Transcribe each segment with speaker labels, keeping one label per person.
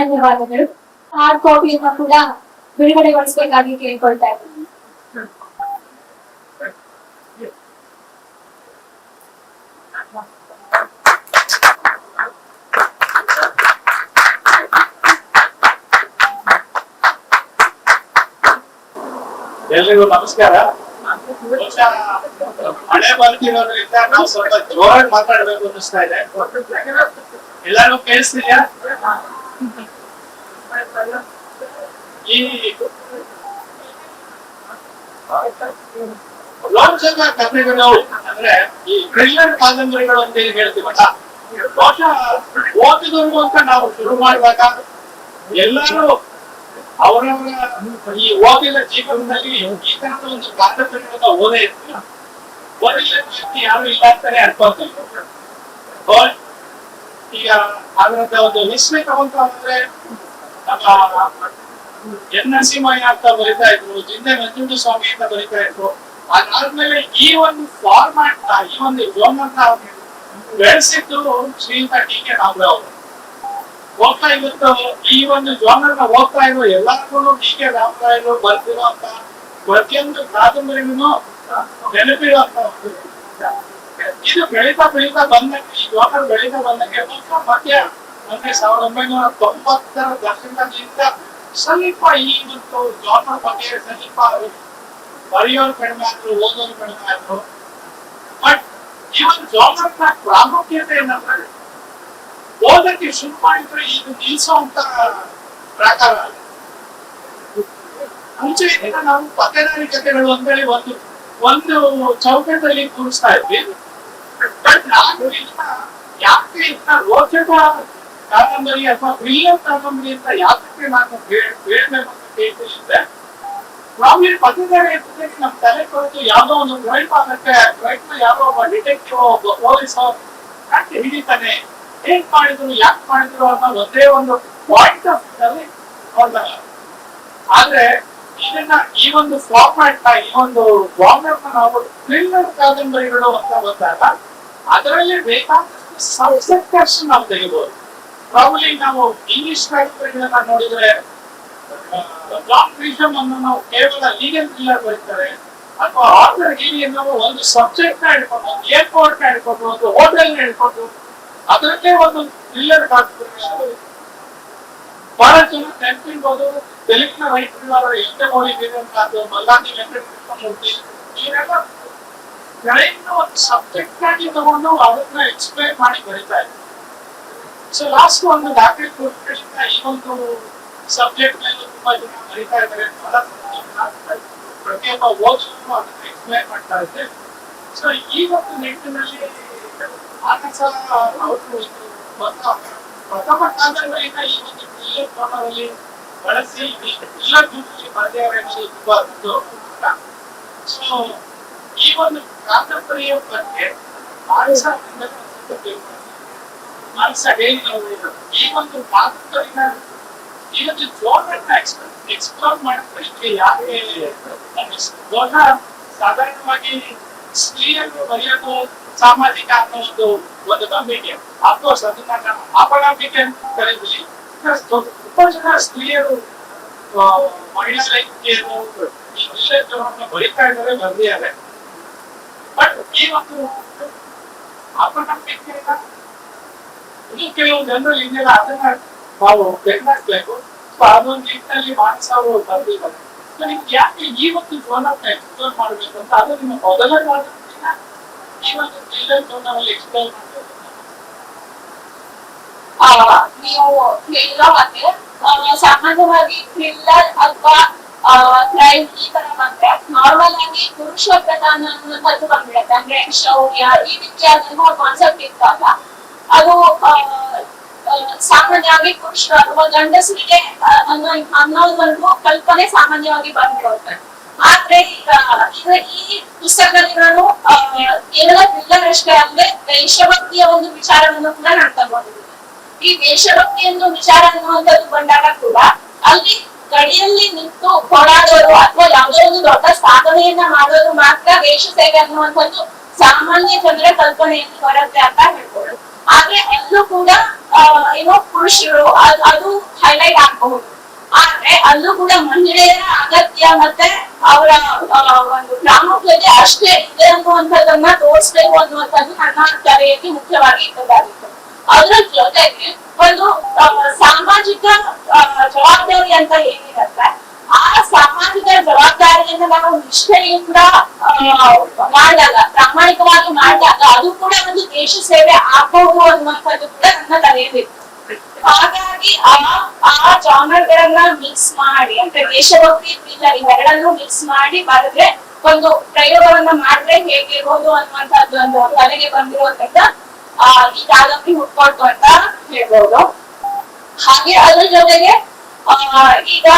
Speaker 1: ಧನ್ಯವಾದಗಳು. ಹಾರ್ಡ್ ಕಾಪಿಯನ್ನು ಕೂಡ ಬಿಡುಗಡೆಗೊಳಿಸಬೇಕಾಗಿ ಕೇಳ್ಕೊಳ್ತಾ ಇದ್ದೀನಿ.
Speaker 2: ಎಲ್ರಿಗೂ ನಮಸ್ಕಾರ. ಬಹುಶಃ ಮಳೆ ಬರ್ತಿರೋದ್ರಿಂದ ನಾವು ಸ್ವಲ್ಪ ಜೋರಾಗಿ ಮಾತಾಡ್ಬೇಕು ಅನ್ನಿಸ್ತಾ ಇದೆ. ಎಲ್ಲರಿಗೂ ಕೇಳಿಸ್ತಿದ್ಯಾ? ರೋಚಕ ಕಥೆಗಳು ಅಂದ್ರೆ ಈ ಥ್ರಿಲ್ಲರ್ ಕಾದಂಬರಿಗಳು ಅಂತ ಹೇಳಿ ಹೇಳ್ತೀವಲ್ಲ ಓದಿದವರು ಅಂತ ನಾವು ಶುರು ಮಾಡುವಾಗ ಎಲ್ಲರೂ ಅವರವರ ಈ ಓದಿನ ಜೀವನದಲ್ಲಿ ಈ ತರದ ಒಂದು ಕಾದಂಬರಿಗಳನ್ನ ಓದೇ ಇರ್ತಿಲ್ಲ ಓದಿಲ್ಲ ವ್ಯಕ್ತಿ ಯಾರು ಇಲ್ಲ ಅಂತಾನೆ ಅನ್ಕೊಂತೀವಿ ಈಗ ಅದರದ ಒಂದು ಹಿಸ್ಟ್ರಿ ತಗೊಂತ ಅಂದ್ರೆ ನಮ್ಮ ಎನ್ ನರಸಿಂಹಯ್ಯ ಅಂತ ಬರಿತಾ ಇದ್ರು ಜಿಂದೆ ನಂಜುಂಡ ಸ್ವಾಮಿ ಅಂತ ಬರಿತಾ ಇದ್ರು. ಅದಾದ್ಮೇಲೆ ಈ ಒಂದು ಫಾರ್ಮ್ಯಾಟ್ ಈ ಒಂದು ಜೋನರ್ನ ಬೆಳೆಸಿದ್ದು ಶ್ರೀಯುತ ಟಿ. ಕೆ. ರಾಮರಾವ್ ಅವರು. ಹೋಗ್ತಾ ಇವತ್ತು ಈ ಒಂದು ಜೋನರ್ನ ಹೋಗ್ತಾ ಇರೋ ಎಲ್ಲರಿಗೂ ಟಿ. ಕೆ. ರಾಮರಾಯರು ಬರ್ತಿರುವಂತ ಪ್ರತಿಯೊಂದು ಕಾದಂಬರಿಗೂ ನೆನಪಿರುವಂತ ಇದು. ಬೆಳೀತಾ ಬೆಳೀತಾ ಬಂದಂಗೆ, ಈ ಜೋನರ್ ಬೆಳೀತಾ ಬಂದಂಗೆ ಮತ್ತೆ ಅಂದ್ರೆ ಸಾವಿರದ ಒಂಬೈನೂರ ತೊಂಬತ್ತರ ದಶಕದಿಂದ ಸ್ವಲ್ಪ ಈ ಒಂದು ಜಾನರ್ ಬಗ್ಗೆ ಸ್ವಲ್ಪ ಬರೆಯೋರು ಕಡಿಮೆ ಆದ್ರು ಓದೋರು ಕಡಿಮೆ ಆದ್ರು ಬಟ್ ಈ ಒಂದು ಜಾನರ್ನ ಪ್ರಾಮುಖ್ಯತೆ ಏನಂದ್ರೆ ಓದಕ್ಕೆ ಶುರು ಮಾಡಿದ್ರೆ ಇದು ನಿಲ್ಸುವಂತ ಪ್ರಕಾರ. ಮುಂಚೆ ನಾವು ಪತ್ತೆದಾರಿ ಕಥೆಗಳು ಅಂತೇಳಿ ಒಂದು ಒಂದು ಚೌಕದಲ್ಲಿ ಕೂರಿಸ್ತಾ ಇದ್ವಿ ಬಟ್ ನಾನು ಯಾಕೆ ಇದನ್ನ ರೋಚಕ ಕಾದಂಬರಿ ಅಥವಾ ಥ್ರಿಲ್ಲರ್ ಕಾದಂಬರಿ ಅಂತ ಯಾತಕ್ಕೆ ನಾನು ಬೇಡಬೇಕು ಅಂತ ಕೇಳ್ತಿದ್ದೆ. ಪ್ರಾಬ್ಲಮ್ ಪತ್ತೆದಾರಿ ಜೊತೆಗೆ ನಮ್ಮ ತಲೆ ಕೊಡೋದು ಯಾವುದೋ ಒಂದು ಕ್ರೈಮ್ ಆಗಕ್ಕೆ ಕ್ರೈಮ್ ಯಾರೋ ಒಬ್ಬ ಡಿಟೆಕ್ಟಿವ್ ಒಬ್ಬ ಪೊಲೀಸ್ ಯಾಕೆ ಹಿಡಿತಾನೆ? ಏನ್ ಮಾಡಿದ್ರು, ಯಾಕೆ ಮಾಡಿದ್ರು ಅನ್ನೋ ಒಂದೇ ಒಂದು ಪಾಯಿಂಟ್ ಆಫ್ ಅಲ್ಲಿ ಆದ್ರೆ, ಇದನ್ನ ಈ ಒಂದು ಫಾರ್ಮ್ಯಾಟ್ ಈ ಒಂದು ಫಾರ್ಮ್ಯಾಟ್ ನಾವು ಥ್ರಿಲ್ಲರ್ ಕಾದಂಬರಿಗಳು ಅಂತ ಬಂದಾಗ, ಅದರಲ್ಲಿ ಬೇಕಾದಷ್ಟು ಸಬ್ಸೆಕ್ಟರ್ಸ್ ನಾವು ತೆಗಿಬಹುದು ಪ್ರಾಬ್ಲಿ ನಾವು ಇಂಗ್ಲಿಷ್ ಕಾದಂಬರಿಗಳನ್ನ ನೋಡಿದ್ರೆ ಗ್ರೀಶಮ್ ಅನ್ನು ನಾವು ಕೇವಲ ಲೀಗಲ್ ಥ್ರಿಲ್ಲರ್ ಬರೀತಾರೆ. ಅಥವಾ ನಾವು ಒಂದು ಸಬ್ಜೆಕ್ಟ್ನ ಒಂದು ಏರ್ಪೋರ್ಟ್ನ ಒಂದು ಹೋಟೆಲ್ನ ಒಂದು ಥ್ರಿಲ್ಲರ್ ಬಹಳ ಜನ ನೆನಪಿರ್ಬೋದು ತೆಲುಗಿನ ರೈತರುಗಳ ಎಷ್ಟೇ ಹೋಗಿದ್ದೀವಿ ಅಂತ ಅದು ಸಬ್ಜೆಕ್ಟ್ ಆಗಿ ತಗೊಂಡು ಅದನ್ನ ಎಕ್ಸ್ಪ್ಲೈನ್ ಮಾಡಿ ಬರೀತಾ ಸೊ ಲಾಸ್ಟ್ ಒಂದು ದಾಖಲೆ ಕೊಟ್ಟಿದ್ದ ಈ ಒಂದು ಸಬ್ಜೆಕ್ಟ್ ಮೇಲೆ ತುಂಬಾ ಜನ ಬರೀತಾ ಇದ್ದಾರೆ ಪ್ರತಿಯೊಬ್ಬ ಓದುಗರು ಅದನ್ನ ಎಕ್ಸ್ಪ್ಲೈನ್ ಮಾಡ್ತಾ ಇದ್ದೆ ಸೊ ಈ ಒಂದು ನಿಟ್ಟಿನಲ್ಲಿ ಮಾನಸ ಅವರು ಪ್ರಥಮ ಕಾದಂಬರಿನ ಈ ಒಂದು ಥ್ರಿಲ್ಲರ್ ಕ್ರಮದಲ್ಲಿ ಬಳಸಿ ಎಲ್ಲ ಬರೆದಿದ್ದಾರೆ ಅನ್ನೋದು ತುಂಬಾ ಒಂದು ಸೊ ಈ ಒಂದು ಕಾದಂಬರಿಯ ಬಗ್ಗೆ ಮಾನಸ ಅವರಿಂದ ಸ್ವಲ್ಪ ತಿಳ್ಕೊಳ್ಳೋಣ. ಮಾನಸ ಹೇಗೆ ನಾವು ಈ ಒಂದು ಕಾದಂಬರಿನ ಈ ಒಂದು ಜೋನರ್ನ ಎಕ್ಸ್ಪ್ಲೋರ್ ಮಾಡೋದಕ್ಕೆ ಯಾಕೆ ಅನ್ನಿಸ್ತು ಬಹುಶಃ ಸಾಧಾರಣವಾಗಿ ಸ್ತ್ರೀಯರು ಬರೆಯೋದು ಸಾಮಾಜಿಕ ಅನ್ನೋ ಒಂದು ಒಂದು ನಂಬಿಕೆ ಅಫ್ಕೋರ್ಸ್ ಅದನ್ನ ನಾವು ಅಪನಂಬಿಕೆ ಅಂತ ಕರೀತೀವಿ Because ತುಂಬಾ ಜನ ಸ್ತ್ರೀಯರು ಆ, ಮಹಿಳಾ ಲೈಂಗಿಕೆಯನ್ನು ಈ ವಿಷಯವನ್ನು ಬರೀತಾ ಇದ್ದಾರೆ ಬರ್ದಿದ್ದಾರೆ ಬಟ್ ಈ ಒಂದು ಅಪನಂಬಿಕೆಯನ್ನ ಇನ್ನು ಕೆಲವು ಜನರು ಹಿಂಗೆಲ್ಲ ಅದನ್ನ ನಾವು ಬೆನ್ನಬೇಕು ಸೊ ಅದೊಂದು ನಿಟ್ಟಿನಲ್ಲಿ ಮಾನಸ ಅವರು ಬರ್ದಿದ್ದಾರೆ ಸೊ ನಿಮ್ಗೆ ಯಾಕೆ ಈ ಒಂದು ಜೋನರ್ನ ಎಕ್ಸ್ಪ್ಲೋರ್ ಮಾಡಬೇಕು ಅಂತ ಅದು ನಿಮ್ಮ ಮೊದಲ ಕಾದಂಬರಿನ ಈ ಒಂದು ಥ್ರಿಲ್ಲರ್ ಜೋನಲ್ಲಿ ಎಕ್ಸ್ಪ್ಲೋರ್ ಮಾಡಬೇಕು
Speaker 1: ಆ, ನೀವು ಹೇಳಿರೋ ಹಾಗೆ ಆ, ಸಾಮಾನ್ಯವಾಗಿ ಥ್ರಿಲ್ಲರ್ ಅಥವಾ ಕ್ರೈಮ್ ಈ ತರ ಬಂದ್ರೆ ನಾರ್ಮಲ್ ಆಗಿ ಪುರುಷ ಪ್ರಧಾನ ಅನ್ನುವಂಥದ್ದು ಬಂದ್ಬಿಡುತ್ತೆ ಅಂದ್ರೆ ಶೌರ್ಯ ಈ ರೀತಿಯಾದಂತಹ ಕಾನ್ಸೆಪ್ಟ್ ಇದ್ದಾಗ ಅದು ಸಾಮಾನ್ಯವಾಗಿ ಪುರುಷರು ಅಥವಾ ಗಂಡಸರಿಗೆ ಅನ್ನೋ ಅನ್ನೋದೊಂದು ಕಲ್ಪನೆ ಸಾಮಾನ್ಯವಾಗಿ ಬಂದ್ಬಿಡುತ್ತೆ. ಆದ್ರೆ ಈ ಪುಸ್ತಕದಲ್ಲಿ ನಾನು ಕೇವಲ ಥ್ರಿಲ್ಲರ್ ಅಲ್ಲದೆ ದೇಶಭಕ್ತಿಯ ಒಂದು ವಿಚಾರವನ್ನು ಕೂಡ ನಾನು ತಗೊಂಡಿದ್ದೀನಿ. ಈ ದೇಶಭಕ್ತಿ ಎಂದು ವಿಚಾರ ಅನ್ನುವಂಥದ್ದು ಬಂದಾಗ ಕೂಡ ಅಲ್ಲಿ ಗಡಿಯಲ್ಲಿ ನಿಂತು ಹೋರಾಡೋರು ಅಥವಾ ಯಾವುದೇ ಒಂದು ದೊಡ್ಡ ಸಾಧನೆಯನ್ನ ಮಾಡೋದು ಮಾತ್ರ ದೇಶ ಸೇವೆ ಅನ್ನುವಂಥದ್ದು ಸಾಮಾನ್ಯ ಜನರ ಕಲ್ಪನೆಯಲ್ಲಿ ಬರುತ್ತೆ ಅಂತ ಹೇಳ್ಬೋದು ಆದ್ರೆ ಎಲ್ಲೂ ಕೂಡ ಏನೋ ಪುರುಷರು ಅದ್- ಹೈಲೈಟ್ ಆಗಬಹುದು. ಆದ್ರೆ ಅಲ್ಲೂ ಕೂಡ ಮಹಿಳೆಯರ ಅಗತ್ಯ ಮತ್ತೆ ಅವರ ಒಂದು ಪ್ರಾಮುಖ್ಯತೆ ಅಷ್ಟೇ ಇದೆ ಅನ್ನುವಂಥದ್ದನ್ನ ತೋರಿಸ್ಬೇಕು ಅನ್ನುವಂಥದ್ದು ನನ್ನ ಕರೆಯಲ್ಲಿ ಮುಖ್ಯವಾಗಿ ಇದ್ದದಾಗಿತ್ತು ಅದ್ರ ಜೊತೆಗೆ ಒಂದು ಸಾಮಾಜಿಕ ಜವಾಬ್ದಾರಿ ಅಂತ ಏನಿರುತ್ತೆ ಆ ಸಾಮಾಜಿಕ ಜವಾಬ್ದಾರಿಯನ್ನ ನಾವು ನಿಷ್ಠೆಯಿಂದ ಮಾಡಿದಾಗ ಪ್ರಾಮಾಣಿಕವಾಗಿ ಮಾಡಿದಾಗ ಅದು ಕೂಡ ಒಂದು ದೇಶ ಸೇವೆ ಆಗಬಹುದು ಅನ್ನುವಂಥದ್ದು ಕೂಡ ನನ್ನ ತಲೆಯಲ್ಲಿ ಹಾಗಾಗಿ ಆ ಆ ಗಳನ್ನ ಮಿಕ್ಸ್ ಮಾಡಿ, ಅಂದ್ರೆ ದೇಶಭಕ್ತಿ ಥ್ರಿಲ್ಲರ್ ಮಿಕ್ಸ್ ಮಾಡಿ ಬರೆದ್ರೆ ಒಂದು ಪ್ರಯೋಗವನ್ನ ಮಾಡಿದ್ರೆ ಹೇಗಿರ್ಬೋದು ಅನ್ನುವಂಥದ್ದು ಒಂದು ತಲೆಗೆ ಬಂದಿರುವಂತದ್ದ ಆ, ಈ ಹುಟ್ಕೊಳ್ತು ಅಂತ ಹೇಳ್ಬೋದು. ಹಾಗೆ ಅದ್ರ ಜೊತೆಗೆ ಈಗ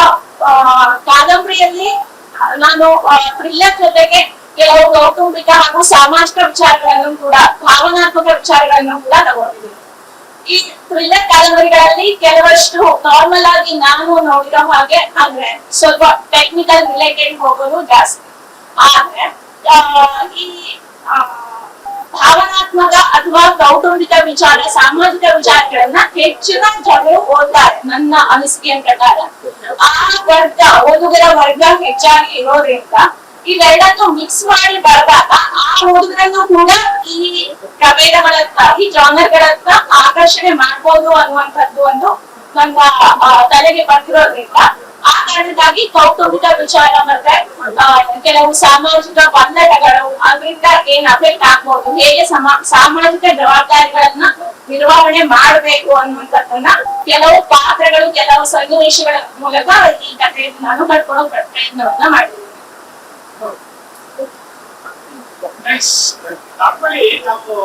Speaker 1: ಕಾದಂಬರಿಯಲ್ಲಿ ನಾನು ಥ್ರಿಲ್ಲರ್ ಜೊತೆಗೆ ಕೆಲವು ಕೌಟುಂಬಿಕ ಹಾಗೂ ಸಾಮಾಜಿಕ ವಿಚಾರಗಳನ್ನು ಕೂಡ, ಭಾವನಾತ್ಮಕ ವಿಚಾರಗಳನ್ನು ಕೂಡ ತಗೊಂಡಿದ್ದೀನಿ. ಈ ಥ್ರಿಲ್ಲರ್ ಕಾದಂಬರಿಗಳಲ್ಲಿ ಕೆಲವಷ್ಟು ನಾರ್ಮಲ್ ಆಗಿ ನಾನು ನೋಡಿರೋ ಹಾಗೆ ಅಂದ್ರೆ ಸ್ವಲ್ಪ ಟೆಕ್ನಿಕಲ್ ರಿಲೇಟೆಡ್ ಹೋಗೋದು ಜಾಸ್ತಿ. ಆದ್ರೆ ಈ ಭಾವನಾತ್ಮಕ ಅಥವಾ ಕೌಟುಂಬಿಕ ವಿಚಾರ, ಸಾಮಾಜಿಕ ವಿಚಾರಗಳನ್ನ ಹೆಚ್ಚಿನ ಜನರು ಓದ್ತಾರೆ, ನನ್ನ ಅನಿಸಿಕೆಯ ಪ್ರಕಾರ. ಆ ವರ್ಗ, ಓದುಗರ ವರ್ಗ ಹೆಚ್ಚಾಗಿ ಇರೋದ್ರಿಂದ ಇವೆರಡನ್ನು ಮಿಕ್ಸ್ ಮಾಡಿ ಬರೆದಾಗ ಆ ಓದುಗರನ್ನು ಕೂಡ ಈ ಪ್ರಭೇದಗಳತ್ತ ಈ ಜಾನರ್ಗಳತ್ತ ಆಕರ್ಷಣೆ ಮಾಡ್ಬೋದು ಅನ್ನುವಂಥದ್ದು ಒಂದು ನನ್ನ ತಲೆಗೆ ಬಂದಿರೋದ್ರಿಂದ ಆ ಕಾರಣಕ್ಕಾಗಿ ಕೌಟುಂಬಿಕ ವಿಚಾರ ಮತ್ತೆ ಕೆಲವು ಸಾಮಾಜಿಕ ಬಂಧನಗಳು ಅದರಿಂದ ಏನ್ ಅಫೆಕ್ಟ್ ಆಗ್ಬಹುದು ಹೇಗೆ ಸಮ, ಸಾಮಾಜಿಕ ಜವಾಬ್ದಾರಿಗಳನ್ನ ನಿರ್ವಹಣೆ ಮಾಡಬೇಕು ಅನ್ನುವಂಥದ್ದನ್ನ ಕೆಲವು ಪಾತ್ರಗಳು, ಕೆಲವು ಸನ್ನಿವೇಶಗಳ ಮೂಲಕ ಈ ಕಥೆಯನ್ನು ನಾನು ಕಟ್ಕೊಳ್ಳೋ ಪ್ರಯತ್ನವನ್ನ ಮಾಡಿದ್ದೀನಿ
Speaker 2: ನಾವು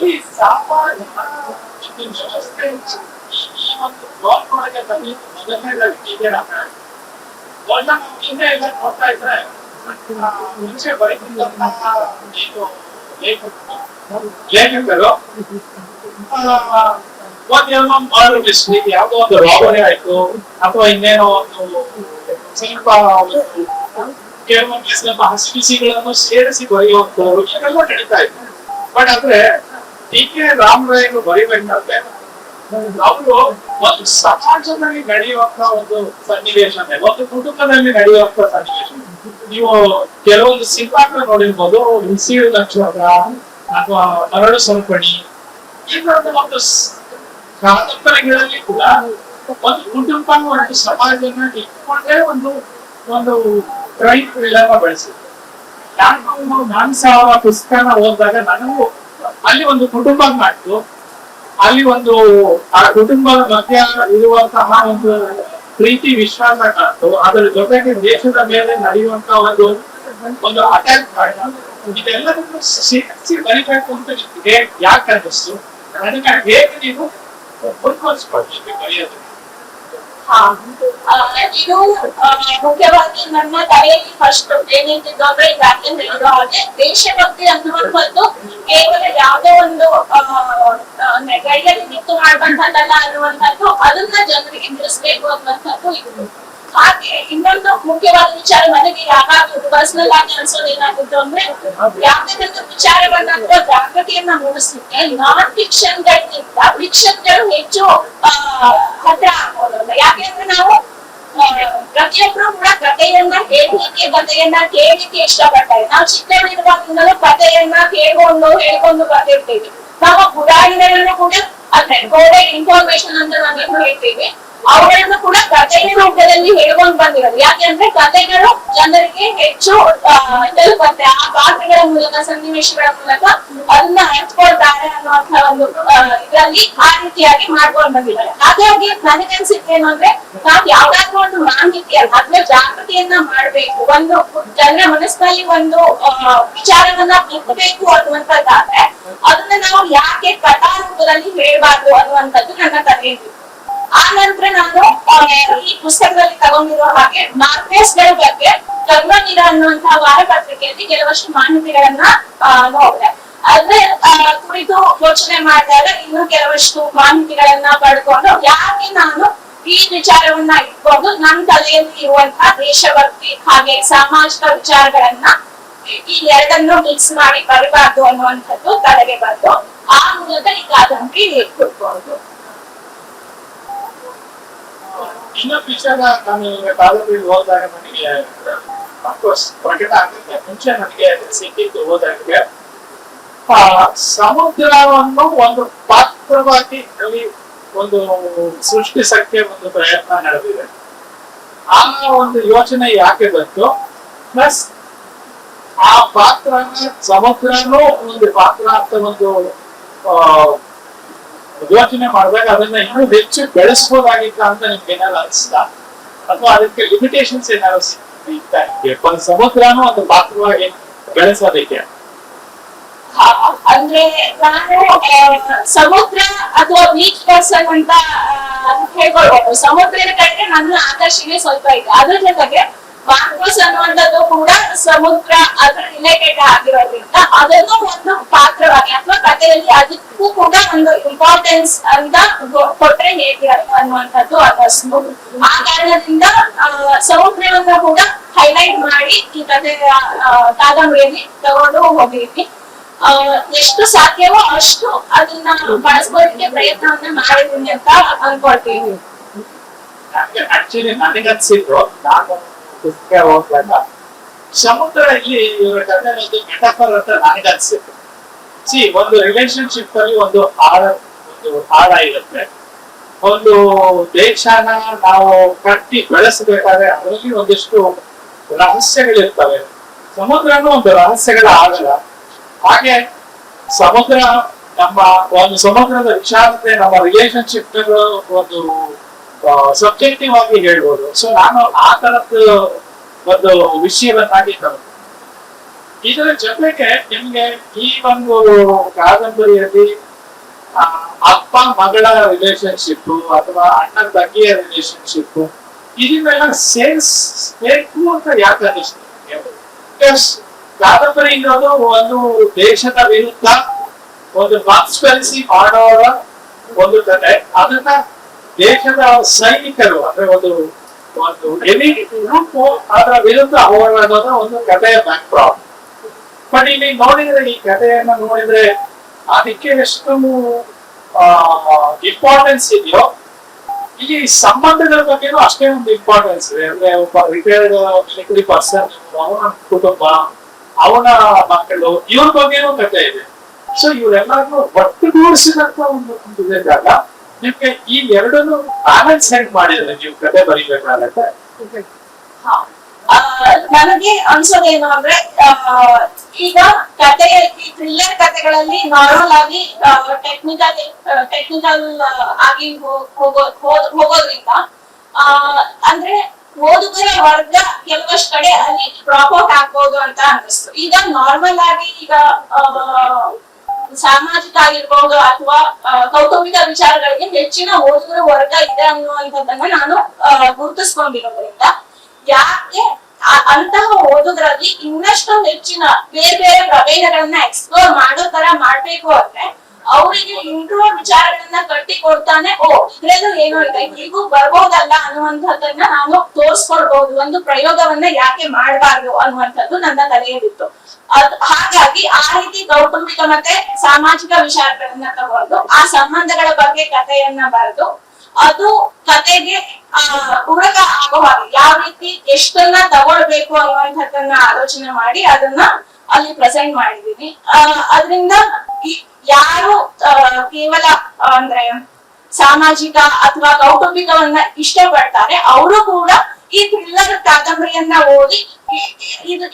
Speaker 2: ಈ thriller film ಅನ್ನ ಅಥವಾ ಈ ಮಾಡ್ತಾ ಈ ಸಾಮಾಜಿಕ ಒಂದು ವ್ಯವಸ್ಥೆ ಈ ಒಂದು ನೋಡ್ಕೊಳಕ್ಕೆ ಬಂದಿದ್ದು ಮೊದಲನೇದಾಗಿ ಇದೆಯಲ್ಲ ಮೊದಲ ನಾವು ಹಿಂದೆ ಎಲ್ಲ ನೋಡ್ತಾ ಇದ್ರೆ ಆ, ಮುಂಚೆ ಬರೀತಿದ್ದಂತಹ ಏನು ಲೇಖಕರು ಲೇಖಕರು ಆ, ಒಂದೇನೋ ಮಾಡಲು ಮಿಸ್ಟೇಕ್ ಯಾವುದೋ ಒಂದು ರಾಬರಿ ಆಯ್ತು ಅಥವಾ ಇನ್ನೇನೋ ಒಂದು ಸ್ವಲ್ಪ ಒಂದು ಕೆಲವೊಂದು ಸ್ವಲ್ಪ ಹಸಿಬಿಸಿಗಳನ್ನು ಸೇರಿಸಿ ಬರೆಯುವಂತವ್ರು ಇದೆಲ್ಲ ನಡೀತಾ ಇತ್ತು ಬಟ್ ಆದ್ರೆ ಡಿ ಕೆ ರಾಮರಾಯರು ಬರಿಬೇಕಾದ್ರೆ ಅವರು ಒಂದು ಸಮಾಜದಲ್ಲಿ ನಡೆಯುವಂತ ಒಂದು ಸನ್ನಿವೇಶನೇ, ಒಂದು ಕುಟುಂಬದಲ್ಲಿ ನಡೆಯುವಂತ ಸನ್ನಿವೇಶ ನೀವು ಕೆಲವೊಂದು ಸಿನಿಮಾಗಳು ನೋಡಿರ್ಬೋದು ಬಿಸಿಲು ನಕ್ಷತ್ರ ಅಥವಾ ಮರಳು ಸರಪಣಿ ಈ ಒಂದು ಕಾದಂಬರಿಗಳಲ್ಲಿ ಕೂಡ ಒಂದು ಕುಟುಂಬ ಒಂದು ಸಮಾಜನ ಇಟ್ಕೊಂಡೇ ಒಂದು ಒಂದು ಕ್ರೈಮ್ ಥ್ರಿಲ್ಲರ್ ಬೆಳೆಸಿದ್ರು ನಾನು ಮಾನಸ ಅವರ ಪುಸ್ತಕನ ಓದಿದಾಗ ನನಗೂ ಅಲ್ಲಿ ಒಂದು ಕುಟುಂಬ ಮಾಡ್ತು. ಅಲ್ಲಿ ಒಂದು, ಆ ಕುಟುಂಬದ ಮಧ್ಯ ಇರುವಂತಹ ಒಂದು ಪ್ರೀತಿ ವಿಶ್ವಾಸ ಕಾಣ್ತು ಅದರ ಜೊತೆಗೆ ದೇಶದ ಮೇಲೆ ನಡೆಯುವಂತ ಒಂದು ಒಂದು ಅಟ್ಯಾಕ್ ಇದೆಲ್ಲದನ್ನು ಸೇರಿಸಿ ಬರಿಬೇಕು ಅಂತ ನಿಮಗೆ ಯಾಕೆ ಅನ್ನಿಸ್ತು? ಅದನ್ನ ಹೇಗೆ ನೀವು ಮುಂದುವರಿಸ್ಕೊಳ್ತೀವಿ ಬರೆಯೋದು?
Speaker 1: ಇದು ಮುಖ್ಯವಾಗಿ ನನ್ನ ತಲೆಯಲ್ಲಿ ಫಸ್ಟ್ ಏನಿದ್ದು ಅಂದ್ರೆ ಈಗಾಗಲೇ ಹೇಳಿರೋ ಹಾಗೆ ದೇಶಭಕ್ತಿ ಅನ್ನುವಂಥದ್ದು ಕೇವಲ ಯಾವುದೋ ಒಂದು ಗಡಿಯಲ್ಲಿ ನಿಂತು ಮಾಡುವಂತದ್ದಲ್ಲ ಅನ್ನುವಂಥದ್ದು ಅದನ್ನ ಜನರಿಗೆ ತಿಳಿಸ್ಬೇಕು ಅನ್ನುವಂಥದ್ದು ಇದು. ಹಾಗೆ ಇನ್ನೊಂದು ಮುಖ್ಯವಾದ ವಿಚಾರ ನನಗೆ ಯಾವಾಗಲೂ ಪರ್ಸನಲ್ ಆಗಿ ಅನ್ಸೋದು ಏನಾಗುತ್ತೆ ಅಂದ್ರೆ ಯಾವುದೇ ಒಂದು ವಿಚಾರವನ್ನ ಅಥವಾ ಜಾಗೃತಿಯನ್ನ ಮೂಡಿಸ್ಲಿಕ್ಕೆ ನಾನ್ ಫಿಕ್ಷನ್ ಗಳಿಗಿಂತ ಫಿಕ್ಷನ್ಗಳು ಹೆಚ್ಚು ಹತ್ರ ಆಗೋದಲ್ಲ ಯಾಕೆಂದ್ರೆ ನಾವು ಪ್ರತಿಯೊಬ್ರು ಕೂಡ ಕಥೆಯನ್ನ ಹೇಳ್ಲಿಕ್ಕೆ, ಕಥೆಯನ್ನ ಕೇಳಲಿಕ್ಕೆ ಇಷ್ಟಪಡ್ತಾರೆ. ನಾವು ಚಿಕ್ಕವರಿರುವಾಗಲೂ ಕಥೆಯನ್ನ ಕೇಳ್ಕೊಂಡು, ಹೇಳ್ಕೊಂಡು ಬರ್ತಿರ್ತೀವಿ. ನಾವು ಪುರಾಣಿಗಳನ್ನು ಕೂಡ ಅಂದ್ರೆ ಗೋಡೆ ಇನ್ಫಾರ್ಮೇಶನ್ ಅಂತ ನಾವೇನು ಹೇಳ್ತೀವಿ. ಅವುಗಳನ್ನು ಕೂಡ ಕಥೆಯ ರೂಪದಲ್ಲಿ ಹೇಳ್ಕೊಂಡು ಬಂದಿರೋದು. ಯಾಕೆಂದ್ರೆ ಕಥೆಗಳು ಜನರಿಗೆ ಹೆಚ್ಚು ತಲುಪತ್ತೆ. ಆ ಪಾತ್ರಗಳ ಮೂಲಕ, ಸನ್ನಿವೇಶಗಳ ಮೂಲಕ ಅದನ್ನ ಹಂಚ್ಕೊಳ್ತಾರೆ ಅನ್ನುವಂತ ಒಂದು ಇದರಲ್ಲಿ ಆ ರೀತಿಯಾಗಿ ಮಾಡ್ಕೊಂಡು ಬಂದಿದ್ದಾರೆ. ಹಾಗಾಗಿ ನನಗನ್ಸಿದ್ದು ಏನು ಅಂದ್ರೆ ನಾವು ಯಾವ್ದಾದ್ರು ಒಂದು ಮಾಹಿತಿಯಲ್ಲಿ ಅದ್ರ ಜಾಗೃತಿಯನ್ನ ಮಾಡ್ಬೇಕು. ಒಂದು ಜನರ ಮನಸ್ಸಿನಲ್ಲಿ ಒಂದು ವಿಚಾರವನ್ನ ಬಿತ್ತಬೇಕು ಅನ್ನುವಂಥದ್ದಾದ್ರೆ ಅದನ್ನ ನಾವು ಯಾಕೆ ಕಥಾ ರೂಪದಲ್ಲಿ ಹೇಳ್ಬಾರ್ದು ಅನ್ನುವಂಥದ್ದು ನನ್ನ ತಲೆಯಲ್ಲಿ ಆ ನಾನು ಈ ಪುಸ್ತಕದಲ್ಲಿ ತಗೊಂಡಿರೋ ಹಾಗೆ ಮಾರ್ಕೆಟ್ಸ್ಗಳ ಬಗ್ಗೆ ಕರ್ಮನಿರ ಅನ್ನುವಂತಹ ವಾರಪತ್ರಿಕೆಯಲ್ಲಿ ಕೆಲವಷ್ಟು ಮಾಹಿತಿಗಳನ್ನ ನೋಡಿದೆ. ಅದ್ರ ಕುರಿತು ಯೋಚನೆ ಮಾಡಿದಾಗ ಇನ್ನು ಕೆಲವಷ್ಟು ಮಾಹಿತಿಗಳನ್ನ ಪಡ್ಕೊಂಡು ಯಾಕೆ ನಾನು ಈ ವಿಚಾರವನ್ನ ಇಟ್ಕೊಂಡು ನನ್ನ ತಲೆಯಲ್ಲಿ ಇರುವಂತಹ ದೇಶಭಕ್ತಿ ಹಾಗೆ ಸಾಮಾಜಿಕ ವಿಚಾರಗಳನ್ನ ಈ ಎರಡನ್ನು ಮಿಕ್ಸ್ ಮಾಡಿ ಬರಬಾರ್ದು ಅನ್ನುವಂಥದ್ದು ತಲೆಗೆ ಬಂತು ಆ ಮೂಲಕ ಈ ಕಾದಂಬರಿ ಕೊಡ್ಬೋದು
Speaker 2: ಇನ್ನೊಂದು ವಿಚಾರ ನಾನು ಕಾದಂಬರಿ ಹೋದಾಗ ನನಗೆ ಅಫ್ಕೋರ್ಸ್ ಪ್ರಕಟ ಆಗಲಿಕ್ಕೆ ಮುಂಚೆ ನನಗೆ ಸಿಕ್ಕಿದ್ದು ಹೋದಾಗೆ ಆ, ಸಮುದ್ರವನ್ನು ಒಂದು ಪಾತ್ರವಾಗಿ ಅಲ್ಲಿ ಒಂದು ಸೃಷ್ಟಿಸಕ್ಕೆ ಒಂದು ಪ್ರಯತ್ನ ನಡೆದಿದೆ. ಆ ಒಂದು ಯೋಚನೆ ಯಾಕೆ ಬಂತು? ಪ್ಲಸ್ ಆ ಪಾತ್ರನ, ಸಮುದ್ರನೂ ಒಂದು ಪಾತ್ರ ಅಂತ ಒಂದು ಯೋಚನೆ ಮಾಡಿದಾಗ ಅದನ್ನ ಇನ್ನೂ ಹೆಚ್ಚು ಬೆಳೆಸಬಹುದಾಗಿತ್ತು ಅಂತ ನಿಮ್ಗೆ ಏನಾದ್ರು ಅನಿಸ್ತಾ ಅಥವಾ ಅದಕ್ಕೆ ಲಿಮಿಟೇಷನ್ಸ್ ಏನಾದ್ರು? ಒಂದು ಸಮುದ್ರನೂ ಒಂದು ಪಾತ್ರವಾಗಿ ಬೆಳೆಸೋದಕ್ಕೆ?
Speaker 1: ಅಂದ್ರೆ ನಾನು ಸಮುದ್ರ ಅಥವಾ ಬೀಚ್ ಪರ್ಸನ್ ಅಂತ ಹೇಳ್ಕೊಳ್ಬೇಕು. ಸಮುದ್ರದ ಕಡೆಗೆ ನನ್ನ ಆಕರ್ಷಣೆ ಸ್ವಲ್ಪ ಇದೆ. ಅದ್ರ ಜೊತೆಗೆ ಮಾರ್ಕೋಸ್ ಅನ್ನುವಂಥದ್ದು ಕೂಡ ಸಮುದ್ರ ಅದ್ರ ರಿಲೇಟೆಡ್ ಆಗಿರೋದ್ರಿಂದ ಅದನ್ನು ಒಂದು ಪಾತ್ರವಾಗಿ, ಅಥವಾ ಕಥೆಯಲ್ಲಿ ಅದಕ್ಕೂ ಒಂದು ಇಂಪಾರ್ಟೆನ್ಸ್ ಅಂತ ಕೊಟ್ರೆ ಹೇಗೆ ಅನ್ನುವಂಥದ್ದು ಆ ಕಾರಣದಿಂದ ಸಮುದ್ರವನ್ನ ಕೂಡ ಹೈಲೈಟ್ ಮಾಡಿ ಈ ಕಥೆಯ ಕಾದಂಬರಿಯಲ್ಲಿ ತಗೊಂಡು ಹೋಗಿದ್ವಿ. ಎಷ್ಟು ಸಾಧ್ಯವೋ ಅಷ್ಟು ಅದನ್ನ ಬಳಸ್ಕೊಳ್ಳಿಕ್ಕೆ ಪ್ರಯತ್ನವನ್ನ ಮಾಡಿದ್ದೀನಿ ಅಂತ ಅನ್ಕೊಳ್ತೀನಿ
Speaker 2: ಆಕ್ಚುಲಿ ನನಗನ್ಸಿದ್ದು ನಾನು ಪುಸ್ತಕ ಓದ್ದಾಗ ಸಮುದ್ರ ಇಲ್ಲಿ ಇವರ ಕಥೆ ಒಂದು ಮೆಟಫರ್ ಅಂತ ನನಗನ್ಸಿತ್ತು ಸಿ, ಒಂದು ರಿಲೇಶನ್ಶಿಪ್ ಅಲ್ಲಿ ಒಂದು ಆಳ ಒಂದು ಆಳ ಇರುತ್ತೆ. ಒಂದು ದೇಶನ ನಾವು ಕಟ್ಟಿ ಬೆಳೆಸಬೇಕಾದ್ರೆ ಅದರಲ್ಲಿ ಒಂದಿಷ್ಟು ರಹಸ್ಯಗಳಿರ್ತವೆ. ಸಮುದ್ರನೂ ಒಂದು ರಹಸ್ಯಗಳ ಆಗಲ್ಲ ಹಾಗೆ ಸಮುದ್ರ ನಮ್ಮ ಒಂದು ಸಮುದ್ರದ ವಿಚಾರತೆ ನಮ್ಮ ರಿಲೇಶನ್ಶಿಪ್ ಒಂದು ಸಬ್ಜೆಕ್ಟಿವ್ ಆಗಿ ಹೇಳ್ಬೋದು. ಸೊ ನಾನು ಆ ತರದ್ದು ಒಂದು ವಿಷಯವನ್ನಾಗಿ ತಗೊಂಡೆ ಇದರ ಜೊತೆಗೆ ನಿಮ್ಗೆ ಈ ಒಂದು ಕಾದಂಬರಿಯಲ್ಲಿ ಅಪ್ಪ ಮಗಳ ರಿಲೇಶನ್ಶಿಪ್ ಅಥವಾ ಅಣ್ಣ ತಂಗಿಯ ರಿಲೇಶನ್ಶಿಪ್ ಇದನ್ನೆಲ್ಲ ಸೇರಿಸ್ಬೇಕು ಅಂತ ಯಾಕೆ ಅನಿಸ್ತದೆ ಕಾದಂಬರಿ ಇರೋದು ಒಂದು ದೇಶದ ವಿರುದ್ಧ ಒಂದು ಕಾನ್ಸ್ಪೆರೆನ್ಸಿ ಮಾಡೋರ ಒಂದು ಕಥೆ ಅದನ್ನ ದೇಶದ ಸೈನಿಕರು, ಅಂದ್ರೆ ಒಂದು ಒಂದು ಎಲಿ ಗ್ರೂಪ್ ಅದರ ವಿರುದ್ಧ ಹೋರಾಡೋದ ಒಂದು ಕಥೆಯ ಬ್ಯಾಕ್ ಡ್ರಾಪ್ ಬಟ್ ಇಲ್ಲಿ ನೋಡಿದ್ರೆ ಈ ಕಥೆಯನ್ನ ನೋಡಿದ್ರೆ ಅದಕ್ಕೆ ಎಷ್ಟು ಇಂಪಾರ್ಟೆನ್ಸ್ ಇದೆಯೋ ಇಲ್ಲಿ ಸಂಬಂಧಗಳ ಬಗ್ಗೆನೂ ಅಷ್ಟೇ ಒಂದು ಇಂಪಾರ್ಟೆನ್ಸ್ ಇದೆ ಅಂದ್ರೆ ಒಬ್ಬ ರಿಟೈರ್ಡ್ ಮಿಲಿಟರಿ ಪರ್ಸನ್ ಅವನ ಕುಟುಂಬ ಅವನ ಮಕ್ಕಳು ಇವ್ರ ಬಗ್ಗೆನೂ ಕಥೆ ಇದೆ ಸೊ ಇವರೆಲ್ಲರನ್ನು ಒಟ್ಟುಗೂಡಿಸಿದಂತ ಒಂದು ಒಂದು ಇದಾಗ ನಿಮ್ಗೆ ಈ ಎರಡನ್ನು ಬ್ಯಾಲೆನ್ಸ್ ಹೆಂಗ್ ಮಾಡಿದ್ರೆ ನೀವು ಕತೆ ಬರಿಬೇಕಾಗತ್ತೆ?
Speaker 1: ಹಾ. ನನಗೆ ಅನ್ಸೋದೇನು ಅಂದ್ರೆ ಈಗ ಈ ಥ್ರಿಲ್ಲರ್ ಕಥೆಗಳಲ್ಲಿ ನಾರ್ಮಲ್ ಆಗಿ ಟೆಕ್ನಿಕಲ್ ಟೆಕ್ನಿಕಲ್ ಆಗಿ ಹೋಗೋದ್ರಿಂದ ಆ, ಅಂದ್ರೆ ಓದುಗರ ವರ್ಗ ಕೆಲವಷ್ಟು ಕಡೆ ಅಲ್ಲಿ ಡ್ರಾಪ್ ಔಟ್ ಆಗ್ಬೋದು ಅಂತ ಅನಿಸ್ತು. ಈಗ ನಾರ್ಮಲ್ ಆಗಿ ಈಗ ಸಾಮಾಜಿಕ ಆಗಿರ್ಬಹುದು ಅಥವಾ ಕೌಟುಂಬಿಕ ವಿಚಾರಗಳಿಗೆ ಹೆಚ್ಚಿನ ಓದುಗರ ವರ್ಗ ಇದೆ ಅನ್ನುವಂಥದ್ದನ್ನ ನಾನು ಗುರುತಿಸ್ಕೊಂಡಿರೋದ್ರಿಂದ ಯಾಕೆ? ಅಂತಹ ಓದೋದ್ರಲ್ಲಿ ಇನ್ನಷ್ಟು ಹೆಚ್ಚಿನ ಬೇರೆ ಬೇರೆ ಪ್ರಭೇದಗಳನ್ನ ಎಕ್ಸ್ಪ್ಲೋರ್ ಮಾಡೋ ತರ ಮಾಡ್ಬೇಕು ಅಂದ್ರೆ ಅವರಿಗೆ ಇಂಟ್ರೋ ವಿಚಾರಗಳನ್ನ ಕಟ್ಟಿ ಕೊಡ್ತಾನೆ ಓ, ಇದ್ರಲ್ಲೂ ಏನು ಇದೆ ಹೀಗೂ ಬರ್ಬೋದಲ್ಲ ಅನ್ನುವಂಥದ್ದನ್ನ ನಾನು ತೋರ್ಸ್ಕೊಡ್ಬಹುದು ಒಂದು ಪ್ರಯೋಗವನ್ನ ಯಾಕೆ ಮಾಡಬಾರ್ದು ಅನ್ನುವಂಥದ್ದು ನನ್ನ ತಲೆಯಲ್ಲಿತ್ತು. ಅದ್, ಹಾಗಾಗಿ ಆ ರೀತಿ ಕೌಟುಂಬಿಕ ಮತ್ತೆ ಸಾಮಾಜಿಕ ವಿಚಾರಗಳನ್ನ ತಗೊಂಡು ಆ ಸಂಬಂಧಗಳ ಬಗ್ಗೆ ಕಥೆಯನ್ನ ಬರೆದು ಅದು ಕತೆಗೆ ಪೂರಕ ಆಗೋ ಯಾವ ರೀತಿ ಎಷ್ಟನ್ನ ತಗೊಳ್ಬೇಕು ಅನ್ನುವಂಥದ್ದನ್ನ ಆಲೋಚನೆ ಮಾಡಿ ಅದನ್ನ ಅಲ್ಲಿ ಪ್ರೆಸೆಂಟ್ ಮಾಡಿದೀನಿ ಅದರಿಂದ ಯಾರು ಕೇವಲ ಅಂದ್ರೆ ಸಾಮಾಜಿಕ ಅಥವಾ ಕೌಟುಂಬಿಕವನ್ನ ಇಷ್ಟಪಡ್ತಾರೆ, ಅವರು ಕೂಡ ಈ ಥ್ರಿಲ್ಲರ್ ಕಾದಂಬರಿಯನ್ನ ಓದಿ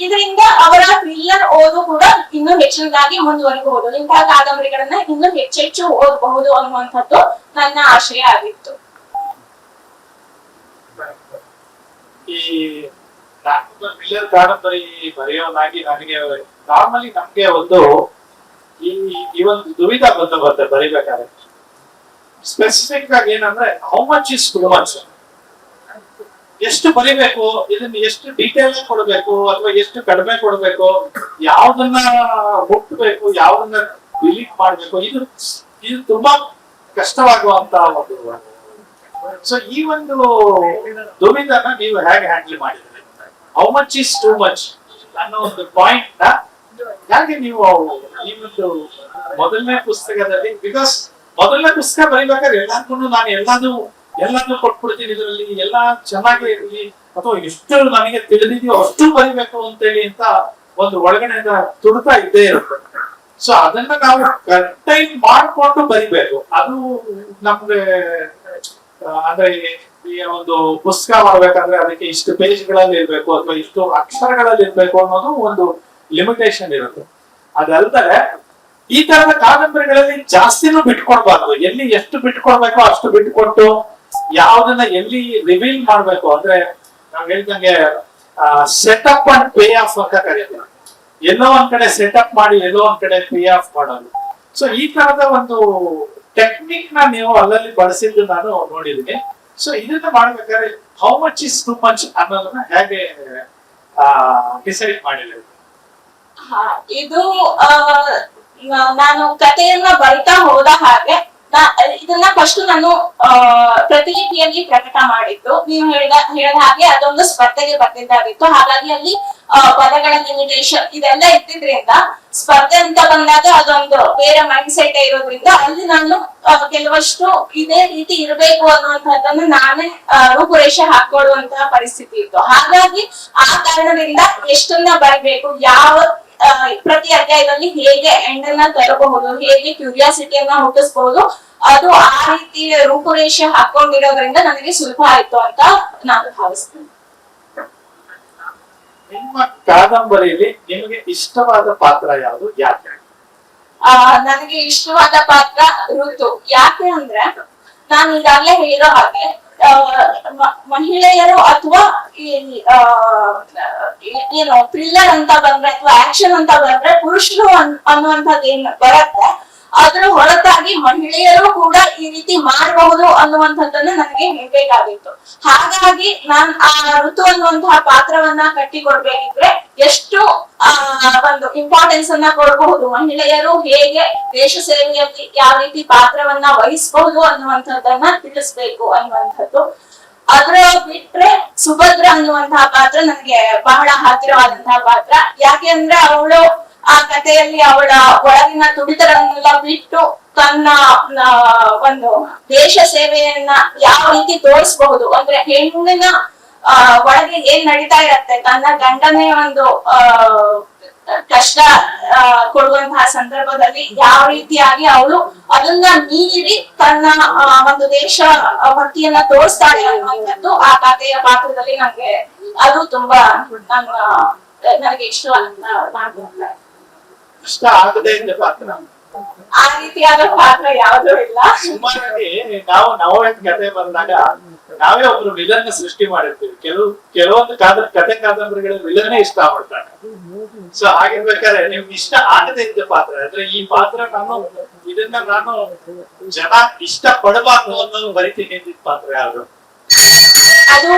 Speaker 1: ಇದರಿಂದ ಅವರ ಥ್ರಿಲ್ಲರ್ ಓದು ಕೂಡ ಇನ್ನೂ ಹೆಚ್ಚಿನದಾಗಿ ಮುಂದುವರಿಬಹುದು. ಇಂತಹ ಕಾದಂಬರಿಗಳನ್ನ ಇನ್ನೂ ಹೆಚ್ಚೆಚ್ಚು ಓದಬಹುದು ಅನ್ನುವಂಥದ್ದು ನನ್ನ ಆಶಯ ಆಗಿತ್ತು.
Speaker 2: ಈ ಥ್ರಿಲ್ಲರ್ ಕಾದಂಬರಿ ಬರೆಯೋನಾಗಿ ನನಗೆ ನಾರ್ಮಲಿ ನಮ್ಗೆ ಒಂದು ಈ ಈ ಒಂದು ದುವಿಧ ಬಂದು ಬರುತ್ತೆ ಬರಿಬೇಕಾದ್ರೆ ಸ್ಪೆಸಿಫಿಕ್ ಆಗಿ ಏನಂದ್ರೆ how much is too much ಎಷ್ಟು ಬರಿಬೇಕು, ಇದನ್ನ ಎಷ್ಟು ಡೀಟೇಲ್ಸ್ ಕೊಡಬೇಕು ಅಥವಾ ಎಷ್ಟು ಕಡಿಮೆ ಕೊಡಬೇಕು, ಯಾವ್ದನ್ನ ಮುಟ್ಟಬೇಕು ಯಾವ್ದನ್ನ ಡಿಲೀಟ್ ಮಾಡಬೇಕು, ಇದು ಇದು ತುಂಬಾ ಕಷ್ಟವಾಗುವಂತ ಒಂದು ಸೊ ಈ ಒಂದು ದುವಿಧನ ನೀವು ಹೇಗೆ ಹ್ಯಾಂಡಲ್ ಮಾಡಿದ್ರಿ? How much is too much ಅನ್ನೋ ಒಂದು ಪಾಯಿಂಟ್ನ ಯಾಕೆ ನೀವು ಈ ಒಂದು ಮೊದಲನೇ ಪುಸ್ತಕದಲ್ಲಿ ಬಿಕಾಸ್ ಮೊದಲನೇ ಪುಸ್ತಕ ಬರೀಬೇಕಾದ್ರೆ ಎಲ್ಲಾದ್ರೂ ನಾನು ಎಲ್ಲಾನು ಎಲ್ಲಾನು ಕೊಟ್ಬಿಡ್ತೀನಿ ಇದರಲ್ಲಿ, ಎಲ್ಲ ಚೆನ್ನಾಗಿ ಇರಲಿ. ಅಥವಾ ಎಷ್ಟು ನನಗೆ ತಿಳಿದಿದೆಯೋ ಅಷ್ಟು ಬರಿಬೇಕು ಅಂತೇಳಿ ಅಂತ ಒಂದು ಒಳಗಡೆಯಿಂದ ತುಡುತ್ತಾ ಇದ್ದೇ ಇರುತ್ತೆ. ಸೊ ಅದನ್ನ ನಾವು ಕಂಟೈನ್ ಮಾಡ್ಕೊಂಡು ಬರಿಬೇಕು. ಅದು ನಮ್ಗೆ ಅಂದ್ರೆ ಈ ಒಂದು ಪುಸ್ತಕ ಮಾಡ್ಬೇಕಂದ್ರೆ ಅದಕ್ಕೆ ಇಷ್ಟು ಪೇಜ್ಗಳಲ್ಲಿ ಇರ್ಬೇಕು ಅಥವಾ ಇಷ್ಟು ಅಕ್ಷರಗಳಲ್ಲಿ ಇರ್ಬೇಕು ಅನ್ನೋದು ಒಂದು ಲಿಮಿಟೇಷನ್ ಇರುತ್ತೆ. ಅದಲ್ದರೆ ಈ ತರದ ಕಾದಂಬರಿಗಳಲ್ಲಿ ಜಾಸ್ತಿನೂ ಬಿಟ್ಕೊಡ್ಬಾರ್ದು. ಎಲ್ಲಿ ಎಷ್ಟು ಬಿಟ್ಕೊಡ್ಬೇಕೋ ಅಷ್ಟು ಬಿಟ್ಕೊಟ್ಟು ಯಾವ್ದನ್ನ ಎಲ್ಲಿ ರಿವೀಲ್ ಮಾಡ್ಬೇಕು ಅಂದ್ರೆ ನಾವ್ ಹೇಳ್ದಂಗೆ ಸೆಟಪ್ ಅಂಡ್ ಪೇ ಆಫ್ ಅಂತ ಕರೀತೀವಿ. ಎಲ್ಲೋ ಒಂದ್ ಕಡೆ ಸೆಟಪ್ ಮಾಡಿ, ಎಲ್ಲೋ ಒಂದ್ ಕಡೆ ಪೇ ಆಫ್ ಮಾಡೋದು. ಸೊ ಈ ತರದ ಒಂದು ಟೆಕ್ನಿಕ್ನ ನೀವು ಅಲ್ಲಲ್ಲಿ ಬಳಸಿದ್ದು ನಾನು ನೋಡಿದ್ವಿ ಸೊ ಇದನ್ನ ಮಾಡ್ಬೇಕಾದ್ರೆ how much is too much ಅನ್ನೋದನ್ನ ಹೇಗೆ ಡಿಸೈಡ್
Speaker 1: ಮಾಡಿದ್ರು ಇದು ನಾನು ಕಥೆಯನ್ನ ಬರಿತಾ ಹೋದ ಹಾಗೆ ಇದನ್ನ ಫಸ್ಟ್ ನಾನು ಪ್ರತಿಲಿಪಿಯಲ್ಲಿ ಪ್ರಕಟ ಮಾಡಿದ್ದು. ನೀವು ಹೇಳಿದ ಹೇಳಿದ ಹಾಗೆ ಅದೊಂದು ಸ್ಪರ್ಧೆಗೆ ಬರ್ತಿದ್ದಾಗಿತ್ತು ಹಾಗಾಗಿ ಅಲ್ಲಿ ಪದಗಳ ಲಿಮಿಟೇಷನ್ ಇದೆಲ್ಲ ಇದ್ದಿದ್ರಿಂದ ಸ್ಪರ್ಧೆ ಅಂತ ಬಂದಾಗ ಅದೊಂದು ಬೇರೆ ಮೈಂಡ್ ಸೆಟ್ ಇರೋದ್ರಿಂದ ಅಲ್ಲಿ ನಾನು ಕೆಲವಷ್ಟು ಇದೇ ರೀತಿ ಇರಬೇಕು ಅನ್ನುವಂಥದ್ದನ್ನು ನಾನೇ ರೂಪುರೇಷೆ ಹಾಕೊಳ್ಳುವಂತಹ ಪರಿಸ್ಥಿತಿ ಇತ್ತು. ಹಾಗಾಗಿ ಆ ಕಾರಣದಿಂದ ಎಷ್ಟನ್ನ ಬರಬೇಕು, ಯಾವ ಪ್ರತಿ ಅಧ್ಯಾಯದಲ್ಲಿ ಹೇಗೆ ಎಂಡ್ ಅನ್ನ ತರಬಹುದು ಹೇಗೆ ಕ್ಯೂರಿಯಾಸಿಟಿಯನ್ನ ಹುಟ್ಟಿಸಬಹುದು ಅದು ಆ ರೀತಿ ರೂಪುರೇಷೆ ಹಾಕೊಂಡಿರೋದ್ರಿಂದ ನನಗೆ ಸುಲಭ ಆಯ್ತು ಅಂತ ನಾನು ಭಾವಿಸ್ತೇನೆ.
Speaker 2: ನಿಮ್ಮ ಕಾದಂಬರಿಯಲ್ಲಿ ನಿಮಗೆ ಇಷ್ಟವಾದ ಪಾತ್ರ ಯಾವುದು? ಯಾಕೆ?
Speaker 1: ಆ ನನಗೆ ಇಷ್ಟವಾದ ಪಾತ್ರ ಋತು. ಯಾಕೆ ಅಂದ್ರೆ ನಾನು ಈಗಾಗಲೇ ಹೇಳಿರೋ ಹಾಗೆ ಮಹಿಳೆಯರು ಅಥವಾ ಈ ಏನು ಥ್ರಿಲ್ಲರ್ ಅಂತ ಬಂದ್ರೆ ಅಥವಾ ಆಕ್ಷನ್ ಅಂತ ಬಂದ್ರೆ ಪುರುಷರು ಅನ್- ಅನ್ನುವಂಥದ್ದು ಏನ್ ಬರತ್ತೆ. ಅದ್ರ ಹೊರತಾಗಿ ಮಹಿಳೆಯರು ಕೂಡ ಈ ರೀತಿ ಮಾಡಬಹುದು ಅನ್ನುವಂಥದ್ದನ್ನ ನನಗೆ ಹೇಳ್ಬೇಕಾಗಿತ್ತು. ಹಾಗಾಗಿ ನಾನ್ ಆ ಋತು ಅನ್ನುವಂತಹ ಪಾತ್ರವನ್ನ ಕಟ್ಟಿಕೊಡ್ಬೇಕಿದ್ರೆ ಎಷ್ಟು, ಆ, ಒಂದು ಇಂಪಾರ್ಟೆನ್ಸ್ ಅನ್ನ ಕೊಡಬಹುದು, ಮಹಿಳೆಯರು ಹೇಗೆ ದೇಶ ಸೇವೆಯಲ್ಲಿ ಯಾವ ರೀತಿ ಪಾತ್ರವನ್ನ ವಹಿಸಬಹುದು ಅನ್ನುವಂಥದ್ದನ್ನ ತಿಳಿಸ್ಬೇಕು ಅನ್ನುವಂಥದ್ದು. ಅದ್ರ ಬಿಟ್ರೆ ಸುಭದ್ರ ಅನ್ನುವಂತಹ ಪಾತ್ರ ನನಗೆ ಬಹಳ ಹತ್ತಿರವಾದಂತಹ ಪಾತ್ರ. ಯಾಕೆ ಅಂದ್ರೆ ಅವಳು ಆ ಕಥೆಯಲ್ಲಿ ಅವಳ ಒಳಗಿನ ತುಡಿತರನ್ನೆಲ್ಲ ಬಿಟ್ಟು ತನ್ನ ಒಂದು ದೇಶ ಸೇವೆಯನ್ನ ಯಾವ ರೀತಿ ತೋರಿಸಬಹುದು ಅಂದ್ರೆ ಹೆಣ್ಣಿನ ಒಳಗೆ ಏನ್ ನಡೀತಾ ಇರತ್ತೆ, ತನ್ನ ಗಂಡನೇ ಒಂದು ಕಷ್ಟ ಕೊಡುವಂತಹ ಸಂದರ್ಭದಲ್ಲಿ ಯಾವ ರೀತಿಯಾಗಿ ಅವಳು ಅದನ್ನ ಮೀರಿ ತನ್ನ ಒಂದು ದೇಶ ಭಕ್ತಿಯನ್ನ ತೋರಿಸ್ತಾಳೆ ಅನ್ನುವಂಥದ್ದು ಆ ಕಥೆಯ ಪಾತ್ರದಲ್ಲಿ ನಂಗೆ ಅದು ತುಂಬಾ ನನ್ನ ನನಗೆ ಇಷ್ಟವಾದ ಭಾಗ
Speaker 2: ಇಷ್ಟ ಆಗದೆ ಇದ್ದ ಪಾತ್ರ
Speaker 1: ಆ ರೀತಿಯಾದ ಪಾತ್ರ ಯಾವುದೂ ಇಲ್ಲ.
Speaker 2: ಸುಮಾರಾಗಿ ನಾವು ನವೋಹಿತ್ ಕತೆ ಬಂದಾಗ ನಾವೇ ಒಬ್ರು ವಿಲನ್ ಸೃಷ್ಟಿ ಮಾಡಿರ್ತೀವಿ. ಕೆಲವು ಕೆಲವೊಂದು ಕಾದ ಕತೆ ಕಾದಂಬರಿಗಳು ವಿಲನ್ ಇಷ್ಟ ಮಾಡ್ತಾರೆ ಸೊ ಹಾಗಿರ್ಬೇಕಾದ್ರೆ ನಿಮ್ಗೆ ಇಷ್ಟ ಆಗದೆ ಇದ್ದ ಪಾತ್ರ. ಅಂದ್ರೆ ಈ ಪಾತ್ರ ನಾನು ಇದನ್ನ ನಾನು ಜನ ಇಷ್ಟ ಪಡಬಾರ್ದು ಅನ್ನೋದು ಬರಿತೀನಿ ಪಾತ್ರ ಯಾರು
Speaker 1: ಅದು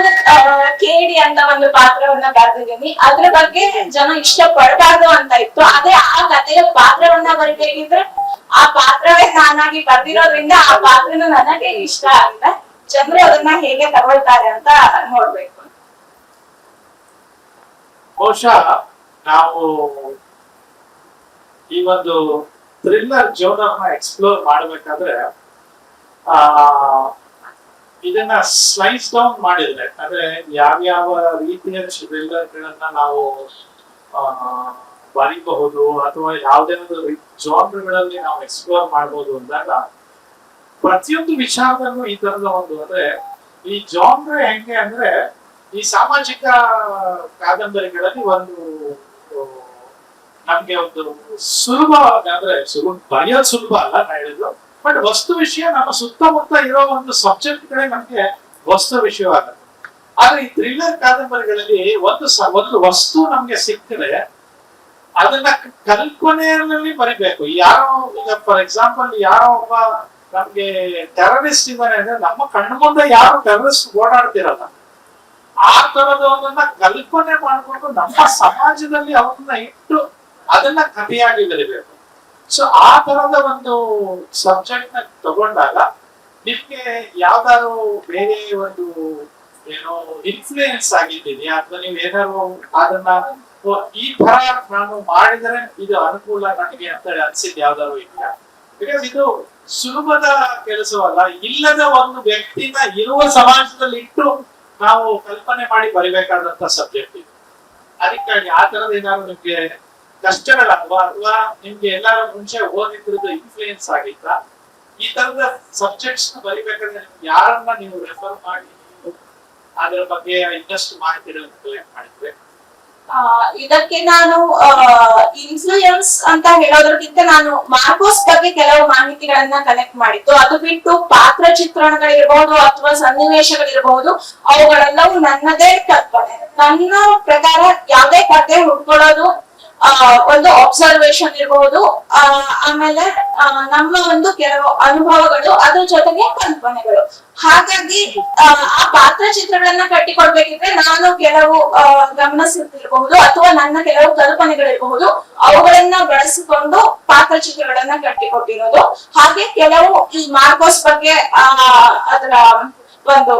Speaker 1: ಕೇಡಿ ಅಂತ ಒಂದು ಪಾತ್ರವನ್ನ ಬರೆದಿದ್ದೀನಿ. ಅದ್ರ ಬಗ್ಗೆ ಜನ ಇಷ್ಟ ಪಡಬಾರ್ದು ಅಂತ ಇತ್ತು. ಅದೇ ಆ ಕಥೆಯ ಪಾತ್ರವನ್ನ ಬರಿಬೇಕಿದ್ರೆ ಆ ಪಾತ್ರವೇ ನಾನಾಗಿ ಬರ್ದಿರೋದ್ರಿಂದ ಆ ಪಾತ್ರನು ನನಗೆ ಇಷ್ಟ ಅಂತ ಜನರು ಅದನ್ನ ಹೇಗೆ ತಗೊಳ್ತಾರೆ ಅಂತ ನೋಡ್ಬೇಕು.
Speaker 2: ಬಹುಶಃ ನಾವು ಈ ಒಂದು ಥ್ರಿಲ್ಲರ್ ಜೋನರ್ನ ಎಕ್ಸ್ಪ್ಲೋರ್ ಮಾಡ್ಬೇಕಾದ್ರೆ, ಆ ಇದನ್ನ ಸ್ಲೈಸ್ ಡೌನ್ ಮಾಡಿದ್ರೆ, ಅಂದ್ರೆ ಯಾವ್ಯಾವ ರೀತಿಯ ಥ್ರಿಲ್ಲರ್ಗಳನ್ನ ನಾವು ಬರೀಬಹುದು ಅಥವಾ ಯಾವುದೇ ಒಂದು ಜಾಬ್ಗಳಲ್ಲಿ ನಾವು ಎಕ್ಸ್ಪ್ಲೋರ್ ಮಾಡ್ಬೋದು ಅಂದಾಗ, ಪ್ರತಿಯೊಂದು ವಿಚಾರದಲ್ಲೂ ಈ ತರದ ಒಂದು, ಅಂದ್ರೆ ಈ ಜಾಬ್ ಹೆಂಗೆ ಅಂದ್ರೆ, ಈ ಸಾಮಾಜಿಕ ಕಾದಂಬರಿಗಳಲ್ಲಿ ಒಂದು ನಮ್ಗೆ ಒಂದು ಸುಲಭ ಅಂದ್ರೆ ಸುಲಭ ಬರೆಯೋದು ಸುಲಭ ಅಲ್ಲ ನಾ ಹೇಳಿದ್ದು. ಬಟ್ ವಸ್ತು ವಿಷಯ ನಮ್ಮ ಸುತ್ತಮುತ್ತ ಇರೋ ಒಂದು ಸಬ್ಜೆಕ್ಟ್ಗಳೇ ನಮ್ಗೆ ವಸ್ತು ವಿಷಯವಾಗುತ್ತೆ. ಆದ್ರೆ ಈ ಥ್ರಿಲ್ಲರ್ ಕಾದಂಬರಿಗಳಲ್ಲಿ ಒಂದು ಒಂದು ವಸ್ತು ನಮ್ಗೆ ಸಿಕ್ಕಿದ್ರೆ ಅದನ್ನ ಕಲ್ಪನೆಯಲ್ಲಿ ಬರಿಬೇಕು. ಯಾರೋ, ಈಗ ಫಾರ್ ಎಕ್ಸಾಂಪಲ್ ಯಾರೋ ಒಬ್ಬ ನಮ್ಗೆ ಟೆರರಿಸ್ಟ್ ಇದ್ದಾನೆ ಅಂದ್ರೆ ನಮ್ಮ ಕಣ್ಣು ಮುಂದೆ ಯಾರು ಟೆರರಿಸ್ಟ್ ಓಡಾಡ್ತಿರಲ್ಲ, ಆ ತರದವನ್ನ ಕಲ್ಪನೆ ಮಾಡ್ಕೊಂಡು ನಮ್ಮ ಸಮಾಜದಲ್ಲಿ ಅವನ್ನ ಇಟ್ಟು ಅದನ್ನ ಕಥೆಯಾಗಿ ಬರಿಬೇಕು. ಸೊ ಆ ತರದ ಒಂದು ಸಬ್ಜೆಕ್ಟ್ನ ತಗೊಂಡಾಗ ನಿಮ್ಗೆ ಯಾವ್ದಾದ್ರು ಬೇರೆ ಒಂದು, ಏನೋ ಇನ್ಫ್ಲೂಯೆನ್ಸ್ ಆಗಿದ್ದೀನಿ ಅಥವಾ ನೀವು ಏನಾದ್ರು ಅದನ್ನ ಈ ತರ ನಾನು ಮಾಡಿದ್ರೆ ಇದು ಅನುಕೂಲ ನನಗೆ ಅಂತ ಅನ್ಸಿದ್ ಯಾವ್ದಾದ್ರು ಇಲ್ಲ ಬಿಕಾಸ್ ಇದು ಸುಲಭದ ಕೆಲಸವಲ್ಲ. ಇಲ್ಲದ ಒಂದು ವ್ಯಕ್ತಿನ ಇರುವ ಸಮಾಜದಲ್ಲಿ ಇಟ್ಟು ನಾವು ಕಲ್ಪನೆ ಮಾಡಿ ಬರಿಬೇಕಾದಂತ ಸಬ್ಜೆಕ್ಟ್ ಇದು. ಅದಕ್ಕಾಗಿ ಆ ತರದ ಏನಾದ್ರು ನಿಮ್ಗೆ ಕಷ್ಟಗಳಲ್ವಾ ಅಥವಾ ನಿಮ್ಗೆ ಎಲ್ಲಾರು ಮುಂಚೆ ಓದಿದ್ರದ್ದು ಇನ್ಫ್ಲೂಯೆನ್ಸ್ ಆಗಿತ್ತ? ಈ ತರದ ಸಬ್ಜೆಕ್ಟ್ಸ್ ಬರಿಬೇಕಾದ್ರೆ ನಿಮ್ಗೆ ಯಾರನ್ನ ನೀವು ರೆಫರ್ ಮಾಡಿ, ಅದರ ಬಗ್ಗೆ ಇನ್ನಷ್ಟು ಮಾಹಿತಿ ಮಾಡಿದ್ರೆ?
Speaker 1: ಇದಕ್ಕೆ ನಾನು ಇನ್ಫ್ಲೂಯೆನ್ಸ್ ಅಂತ ಹೇಳೋದ್ರಕ್ಕಿಂತ ನಾನು ಮಾರ್ಕೋಸ್ ಬಗ್ಗೆ ಕೆಲವು ಮಾಹಿತಿಗಳನ್ನ ಕಲೆಕ್ಟ್ ಮಾಡಿದ್ದು. ಅದು ಬಿಟ್ಟು ಪಾತ್ರ ಚಿತ್ರಣಗಳಿರ್ಬಹುದು ಅಥವಾ ಸನ್ನಿವೇಶಗಳಿರ್ಬಹುದು ಅವುಗಳೆಲ್ಲವೂ ನನ್ನದೇ ಕಲ್ಪನೆ. ನನ್ನ ಪ್ರಕಾರ ಯಾವುದೇ ಕತೆ ಹುಡ್ಕೊಳ್ಳೋದು ಒಂದು ಅಬ್ಸರ್ವೇಷನ್ ಇರಬಹುದು ಆಮೇಲೆ ನಮ್ಮ ಒಂದು ಕೆಲವು ಅನುಭವಗಳು ಅದ್ರ ಜೊತೆಗೆ ಕಲ್ಪನೆಗಳು. ಹಾಗಾಗಿ ಆ, ಪಾತ್ರ ಚಿತ್ರಗಳನ್ನ ಕಟ್ಟಿಕೊಡ್ಬೇಕಿದ್ರೆ ನಾನು ಕೆಲವು ಗಮನಿಸುತ್ತಿರಬಹುದು ಅಥವಾ ನನ್ನ ಕೆಲವು ಕಲ್ಪನೆಗಳಿರಬಹುದು. ಅವುಗಳನ್ನ ಬಳಸಿಕೊಂಡು ಪಾತ್ರ ಚಿತ್ರಗಳನ್ನ ಕಟ್ಟಿಕೊಟ್ಟಿರೋದು. ಹಾಗೆ ಕೆಲವು ಈ ಮಾರ್ಕೋಸ್ ಬಗ್ಗೆ ಅದರ ಒಂದು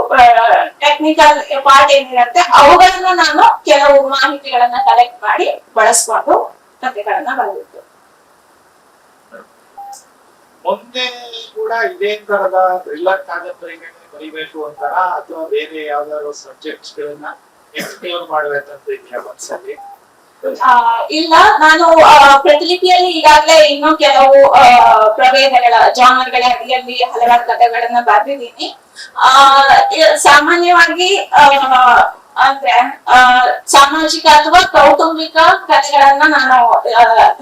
Speaker 1: ಟೆಕ್ನಿಕಲ್ ಪಾರ್ಟ್ ಏನಿರುತ್ತೆ ಅವುಗಳನ್ನ ನಾನು ಕೆಲವು ಮಾಹಿತಿಗಳನ್ನ ಕಲೆಕ್ಟ್ ಮಾಡಿ ಬಳಸ್ಕೊಂಡು ಕಥೆಗಳನ್ನ ಬರೆದಿದ್ದು.
Speaker 2: ಮುಂದೆ ಕೂಡ ಇದೇ ತರದ ಥ್ರಿಲ್ಲರ್ ಕಾದಂಬರಿಗಳನ್ನ ಬರಿಬೇಕು ಅಂತಾರ ಅಥವಾ ಬೇರೆ ಯಾವ್ದಾದ್ರು ಸಬ್ಜೆಕ್ಟ್ಸ್ ಗಳನ್ನ ಎಕ್ಸ್ಪ್ಲೋರ್ ಮಾಡಬೇಕಂತ ಇದೆಯಾ ಮನ್ಸಲ್ಲಿ?
Speaker 1: ಇಲ್ಲ ನಾನು ಪ್ರತಿಲಿಪಿಯಲ್ಲಿ ಈಗಾಗಲೇ ಇನ್ನೂ ಕೆಲವು ಪ್ರಭೇದಗಳ ಜಾನರ್ಗಳ ಅಡಿಯಲ್ಲಿ ಹಲವಾರು ಕಥೆಗಳನ್ನ ಬರೆದಿದ್ದೀನಿ. ಆ ಸಾಮಾನ್ಯವಾಗಿ ಅಂದ್ರೆ ಆ, ಸಾಮಾಜಿಕ ಅಥವಾ ಕೌಟುಂಬಿಕ ಕಲೆಗಳನ್ನ ನಾನು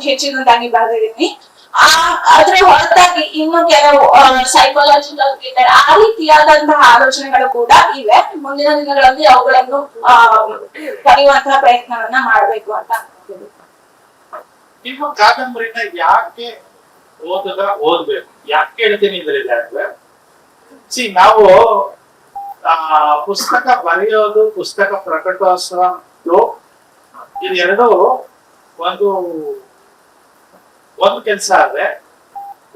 Speaker 1: ಹೆಚ್ಚಿನದಾಗಿ ಬರೆದಿದ್ದೀನಿ. ಆ ಅದ್ರ ಹೊರತಾಗಿ ಇನ್ನು ಕೆಲವು ಸೈಕಾಲಜಿಕಲ್ ರಿಲೇಟೆಡ್ ಆ ರೀತಿಯಾದಂತಹ ಆಲೋಚನೆಗಳು ಕೂಡ ಇವೆ. ಮುಂದಿನ ದಿನಗಳಲ್ಲಿ ಅವುಗಳನ್ನು ಕಲಿಯುವಂತಹ ಪ್ರಯತ್ನವನ್ನ ಮಾಡ್ಬೇಕು ಅಂತ.
Speaker 2: ನಿಮ್ಮ ಕಾದಂಬರಿನ ಯಾಕೆ ಓದದ ಓದ್ಬೇಕು? ಯಾಕೆ ಹೇಳ್ತೀನಿ ಇದರಿಂದ ಸಿ, ನಾವು, ಆ, ಪುಸ್ತಕ ಬರೆಯೋದು, ಪುಸ್ತಕ ಪ್ರಕಟೋತ್ಸವ ಇದು ಇದೆರಡು ಒಂದು ಒಂದು ಕೆಲಸ ಆದ್ರೆ,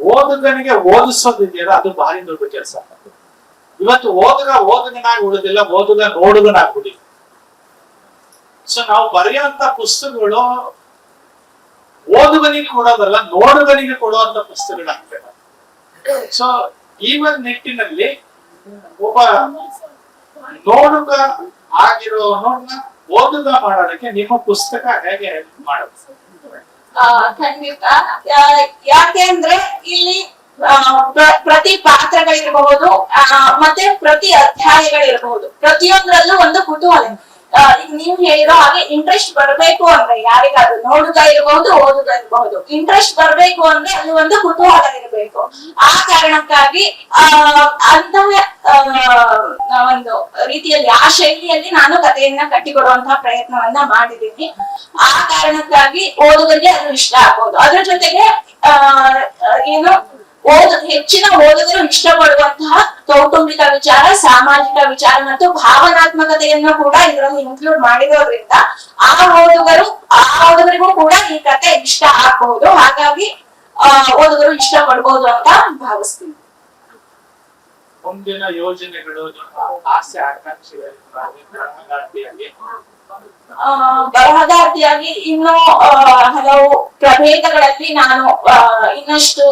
Speaker 2: ಓದುಗನಿಗೆ ಓದಿಸೋದಿದೆಯಲ್ಲ, ಅದು ಭಾರಿ ದೊಡ್ಡ ಕೆಲಸ. ಇವತ್ತು ಓದುಗ ಓದುಗನಾಗಿ ಉಳಿದಿಲ್ಲ ಓದುಗ ನೋಡುಗನಾಗ್ಬಿಡಿ ಸೊ ನಾವು ಬರೆಯುವಂತ ಪುಸ್ತಕಗಳು ಓದುಗನಿಗೆ ಕೊಡೋದಲ್ಲ, ನೋಡುಗನಿಗೆ ಕೊಡುವಂತ ಪುಸ್ತಕಗಳಾಗ್ತವೆ. ಸೊ ಈ ನಿಟ್ಟಿನಲ್ಲಿ ಒಬ್ಬ ನೋಡುಗ ಆಗಿರೋನನ್ನ ಓದುಗ ಮಾಡೋದಕ್ಕೆ ನಿಮ್ಮ ಪುಸ್ತಕ ಹೇಗೆ ಮಾಡುತ್ತೆ
Speaker 1: ಖಂಡಿತ. ಯಾಕೆ ಅಂದ್ರೆ ಇಲ್ಲಿ ಪ್ರತಿ ಪಾತ್ರಗಳಿರಬಹುದು ಮತ್ತೆ ಪ್ರತಿ ಅಧ್ಯಾಯಗಳಿರಬಹುದು. ಪ್ರತಿಯೊಂದರಲ್ಲೂ ಒಂದು ಕುತೂಹಲ ಈಗ ನೀವು ಹೇಳಿರೋ ಹಾಗೆ ಇಂಟ್ರೆಸ್ಟ್ ಬರಬೇಕು ಅಂದ್ರೆ ಯಾರಿಗಾದ್ರೂ ನೋಡುಗ ಇರಬಹುದು ಓದುಗ ಇರಬಹುದು ಇಂಟ್ರೆಸ್ಟ್ ಬರಬೇಕು ಅಂದ್ರೆ ಅಲ್ಲಿ ಒಂದು ಕುತೂಹಲ ಇರಬೇಕು. ಆ ಕಾರಣಕ್ಕಾಗಿ, ಆ, ಅಂತಹ ಒಂದು ರೀತಿಯಲ್ಲಿ ಆ ಶೈಲಿಯಲ್ಲಿ ನಾನು ಕಥೆಯನ್ನ ಕಟ್ಟಿಕೊಡುವಂತಹ ಪ್ರಯತ್ನವನ್ನ ಮಾಡಿದ್ದೀನಿ. ಆ ಕಾರಣಕ್ಕಾಗಿ ಓದುಗರಿಗೆ ಅದು ಇಷ್ಟ ಆಗ್ಬೋದು. ಅದ್ರ ಜೊತೆಗೆ ಏನು ಓದು, ಹೆಚ್ಚಿನ ಓದುಗರು ಇಷ್ಟಪಡುವಂತಹ ಕೌಟುಂಬಿಕ ವಿಚಾರ, ಸಾಮಾಜಿಕ ವಿಚಾರ ಮತ್ತು ಭಾವನಾತ್ಮಕತೆಯನ್ನು ಕೂಡ ಇದರಲ್ಲಿ ಇನ್ಕ್ಲೂಡ್ ಮಾಡಿರೋದ್ರಿಂದ ಆ ಓದುಗರು, ಆ ಓದುಗರಿಗೂ ಕೂಡ ಈ ಕತೆ ಇಷ್ಟ ಆಗ್ಬಹುದು. ಹಾಗಾಗಿ, ಆ, ಓದುಗರು ಇಷ್ಟ ಪಡ್ಬೋದು ಅಂತ ಭಾವಿಸ್ತೀನಿ.
Speaker 2: ಮುಂದಿನ ಯೋಜನೆಗಳು, ಆಸೆ,
Speaker 1: ಆಕಾಂಕ್ಷೆಗಳು ಬರಹಗಾರ್ತಿಯಾಗಿ ಇನ್ನೂ ಹಲವು ಪ್ರಭೇದಗಳಲ್ಲಿ ನಾನು ಇನ್ನಷ್ಟು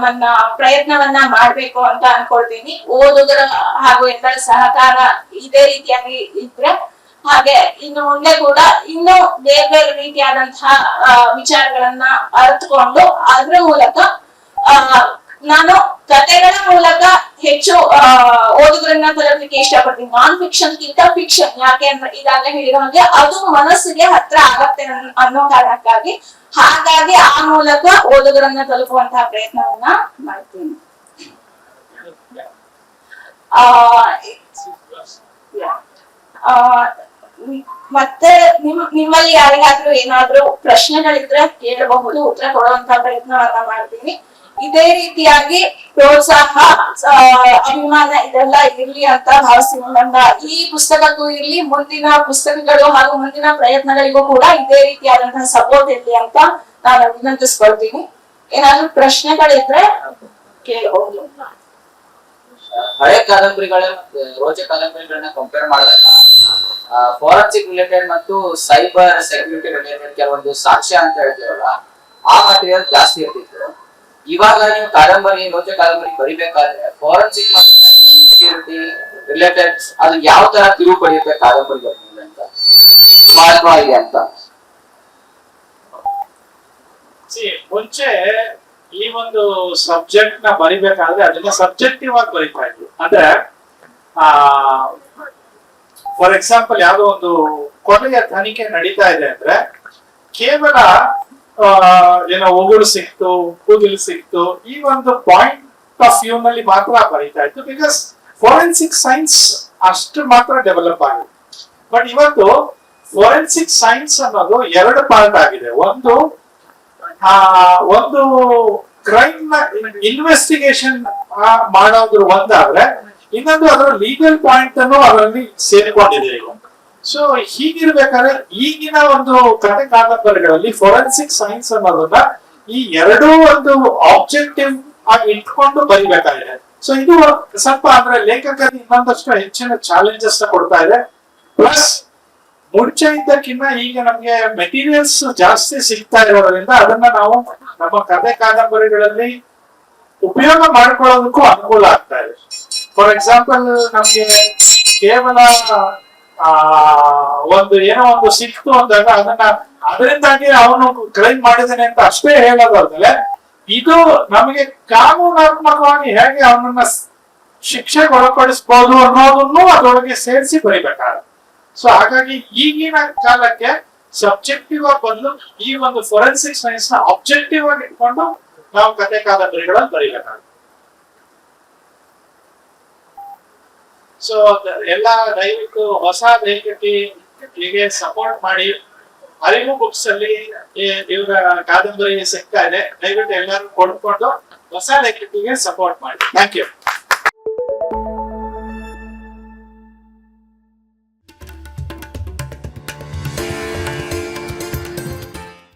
Speaker 1: ನನ್ನ ಪ್ರಯತ್ನವನ್ನ ಮಾಡ್ಬೇಕು ಅಂತ ಅನ್ಕೊಳ್ತೀನಿ. ಓದುಗರ ಹಾಗೂ ಎಲ್ಲರ ಸಹಕಾರ ಇದೇ ರೀತಿಯಾಗಿ ಇದ್ರೆ ಹಾಗೆ ಇನ್ನು ಮುಂದೆ ಕೂಡ ಇನ್ನೂ ಬೇರೆ ಬೇರೆ ರೀತಿಯಾದಂತಹ ವಿಚಾರಗಳನ್ನ ಅರಿತುಕೊಂಡು ಅದ್ರ ಮೂಲಕ ಆ, ನಾನು ಕತೆಗಳ ಮೂಲಕ ಹೆಚ್ಚು ಓದುಗರನ್ನ ತಲುಪಲಿಕ್ಕೆ ಇಷ್ಟಪಡ್ತೀನಿ. ನಾನ್ ಫಿಕ್ಷನ್ ಗಿಂತ ಫಿಕ್ಷನ್ ಯಾಕೆ ಅಂದ್ರೆ ಈಗಾಗಲೇ ಹೇಳಿರೋ ಹಾಗೆ ಅದು ಮನಸ್ಸಿಗೆ ಹತ್ರ ಆಗತ್ತೆ ಅನ್- ಅನ್ನೋ ಕಾರಣಕ್ಕಾಗಿ. ಹಾಗಾಗಿ ಆ ಮೂಲಕ ಓದುಗರನ್ನ ತಲುಪುವಂತಹ ಪ್ರಯತ್ನವನ್ನ ಮಾಡ್ತೀನಿ. ಆ, ಮತ್ತೆ ನಿಮ್ ನಿಮ್ಮಲ್ಲಿ ಯಾರಿಗಾದ್ರೂ ಏನಾದ್ರೂ ಪ್ರಶ್ನೆಗಳಿದ್ರೆ ಕೇಳಬಹುದು ಉತ್ತರ ಕೊಡುವಂತ ಪ್ರಯತ್ನವನ್ನ ಮಾಡ್ತೀನಿ. ಇದೇ ರೀತಿಯಾಗಿ ಪ್ರೋತ್ಸಾಹ ಅಭಿಮಾನ ಇದೆಲ್ಲ ಇರ್ಲಿ ಅಂತ ಭಾವಿಸ್ತೀನಿ ಈ ಪುಸ್ತಕಕ್ಕೂ ಇರ್ಲಿ, ಮುಂದಿನ ಪುಸ್ತಕಗಳು ಹಾಗೂ ಮುಂದಿನ ಪ್ರಯತ್ನಗಳಿಗೂ ಕೂಡ ಇದೇ ರೀತಿಯಾದಂತಹ ಸಪೋರ್ಟ್ ಇರ್ಲಿ ಅಂತ ನಾನು ಅಭಿನಂದಿಸ್ಕೊಳ್ತೀನಿ. ಏನಾದ್ರು ಪ್ರಶ್ನೆಗಳಿದ್ರೆ ಕೇಳಬಹುದು
Speaker 3: ಹಳೆ ಕಾದಂಬರಿಗಳ ರೋಚಕ ಕಾದಂಬರಿಗಳನ್ನ ಕಂಪೇರ್ ಮಾಡಿದಾಗ ಫೋರೆನ್ಸಿಕ್ ರಿಲೇಟೆಡ್ ಮತ್ತು ಸೈಬರ್ ಸೆಕ್ಯೂರಿಟಿ ರಿಲೇಟೆಡ್ ಕೆಲವೊಂದು ಸಾಕ್ಷ್ಯ ಅಂತ ಹೇಳ್ತೀವಲ್ಲ, ಆ ಮಟೀರಿಯಲ್ ಜಾಸ್ತಿ ಇರ್ತಿತ್ತು. ಇವಾಗ ನೀವು ಕಾದಂಬರಿ ನೋಚ ಕಾದಂಬರಿ ಬರಿಬೇಕಾದ್ರೆ ಫಾರೆನ್ಸಿಕ್ ಮತ್ತು ಸೆಕ್ಯೂರಿಟಿ ರಿಲೇಟೆಡ್ ಅದು ಯಾವ ತರ ತಿರುವು ಪಡೆಯುತ್ತೆ ಕಾದಂಬರಿ ಬರ್ತದೆ ಅಂತ? ಮಹತ್ವ ಇದೆ ಅಂತ
Speaker 2: ಮುಂಚೆ ಈ ಒಂದು ಸಬ್ಜೆಕ್ಟ್ನ ಬರಿಬೇಕಾದ್ರೆ ಅದನ್ನ ಸಬ್ಜೆಕ್ಟಿವ್ ಆಗಿ ಬರಿತಾ ಇದ್ವಿ. ಅಂದ್ರೆ, ಆ ಫಾರ್ ಎಕ್ಸಾಂಪಲ್ ಯಾವುದೋ ಒಂದು ಕೊಲೆಯ ತನಿಖೆ ನಡೀತಾ ಇದೆ ಅಂದ್ರೆ ಕೇವಲ ಏನೋ ಒಗಳು ಸಿಕ್ತು, ಕೂದಲು ಸಿಕ್ತು, ಈ ಒಂದು ಪಾಯಿಂಟ್ ಆಫ್ ವ್ಯೂ ನಲ್ಲಿ ಮಾತ್ರ ಬರೀತಾ ಇತ್ತು ಬಿಕಾಸ್ ಫೋರೆನ್ಸಿಕ್ ಸೈನ್ಸ್ ಅಷ್ಟು ಮಾತ್ರ ಡೆವಲಪ್ ಆಗಿದೆ. ಬಟ್ ಇವತ್ತು ಫೋರೆನ್ಸಿಕ್ ಸೈನ್ಸ್ ಅನ್ನೋದು ಎರಡು ಪಾರ್ಟ್ ಆಗಿದೆ. ಒಂದು ಒಂದು ಕ್ರೈಮ್ನ ಇನ್ವೆಸ್ಟಿಗೇಷನ್ ಮಾಡೋದ್ರ ಒಂದಾದ್ರೆ ಇನ್ನೊಂದು ಅದರ ಲೀಗಲ್ ಪಾಯಿಂಟ್ ಅನ್ನು ಅದರಲ್ಲಿ ಸೇರಿಕೊಂಡಿದೆ ಈಗ. ಸೊ ಹೀಗಿರ್ಬೇಕಾದ್ರೆ ಈಗಿನ ಒಂದು ಕಥೆ ಕಾದಂಬರಿಗಳಲ್ಲಿ ಫೋರೆನ್ಸಿಕ್ ಸೈನ್ಸ್ ಅನ್ನೋದನ್ನ ಈ ಎರಡೂ ಒಂದು ಆಬ್ಜೆಕ್ಟಿವ್ ಆಗಿ ಇಟ್ಕೊಂಡು ಬರಿಬೇಕಾಗಿದೆ. ಸೊ ಇದು ಸ್ವಲ್ಪ ಅಂದ್ರೆ ಲೇಖಕರಿಗೆ ಇನ್ನೊಂದಷ್ಟು ಹೆಚ್ಚಿನ ಚಾಲೆಂಜಸ್ ಕೊಡ್ತಾ ಇದೆ. ಪ್ಲಸ್ ಮುಂಚೆ ಇದ್ದಕ್ಕಿಂತ ಈಗ ನಮ್ಗೆ ಮೆಟೀರಿಯಲ್ಸ್ ಜಾಸ್ತಿ ಸಿಗ್ತಾ ಇರೋದ್ರಿಂದ ಅದನ್ನ ನಾವು ನಮ್ಮ ಕಥೆ ಕಾದಂಬರಿಗಳಲ್ಲಿ ಉಪಯೋಗ ಮಾಡ್ಕೊಳ್ಳೋದಕ್ಕೂ ಅನುಕೂಲ ಆಗ್ತಾ ಇದೆ. ಫಾರ್ ಎಕ್ಸಾಂಪಲ್ ನಮ್ಗೆ ಕೇವಲ ಆ, ಒಂದು ಏನೋ ಒಂದು ಸಿಕ್ತು ಅಂದಾಗ ಅದನ್ನ ಅದರಿಂದಾಗಿ ಅವನು ಕ್ರೈಮ್ ಮಾಡಿದ್ದಾನೆ ಅಂತ ಅಷ್ಟೇ ಹೇಳೋದಾದ್ಮೇಲೆ ಇದು ನಮಗೆ ಕಾನೂನಾತ್ಮಕವಾಗಿ ಹೇಗೆ ಅವನನ್ನ ಶಿಕ್ಷೆಗೆ ಒಳಪಡಿಸಬಹುದು ಅನ್ನೋದನ್ನು ಅದರೊಳಗೆ ಸೇರಿಸಿ ಬರಿಬೇಕಾಗುತ್ತೆ ಸೊ ಹಾಗಾಗಿ ಈಗಿನ ಕಾಲಕ್ಕೆ ಸಬ್ಜೆಕ್ಟಿವ್ ಆಗಿ ಬದಲು ಈ ಒಂದು ಫೊರೆನ್ಸಿಕ್ ಸೈನ್ಸ್ನ ಅಬ್ಜೆಕ್ಟಿವ್ ಆಗಿ ಇಟ್ಕೊಂಡು ನಾವು ಕತೆ ಕಾದಂಬರಿಗಳನ್ನು ಬರೀಬೇಕಾಗುತ್ತೆ ಸೊ ಎಲ್ಲ ದಯವಿಟ್ಟು ಹೊಸ ಲೇಖಕಿಗೆ ಸಪೋರ್ಟ್ ಮಾಡಿ, ಅರಿವು ಬುಕ್ಸ್ ಅಲ್ಲಿ ಇವರ ಕಾದಂಬರಿ ಸಿಗ್ತಾ ಇದೆ. ದಯವಿಟ್ಟು ಎಲ್ಲರೂ ಕೊಂಡ್ಕೊಂಡು ಹೊಸ ಲೇಖಕಿಗೆ ಸಪೋರ್ಟ್ ಮಾಡಿ. Thank you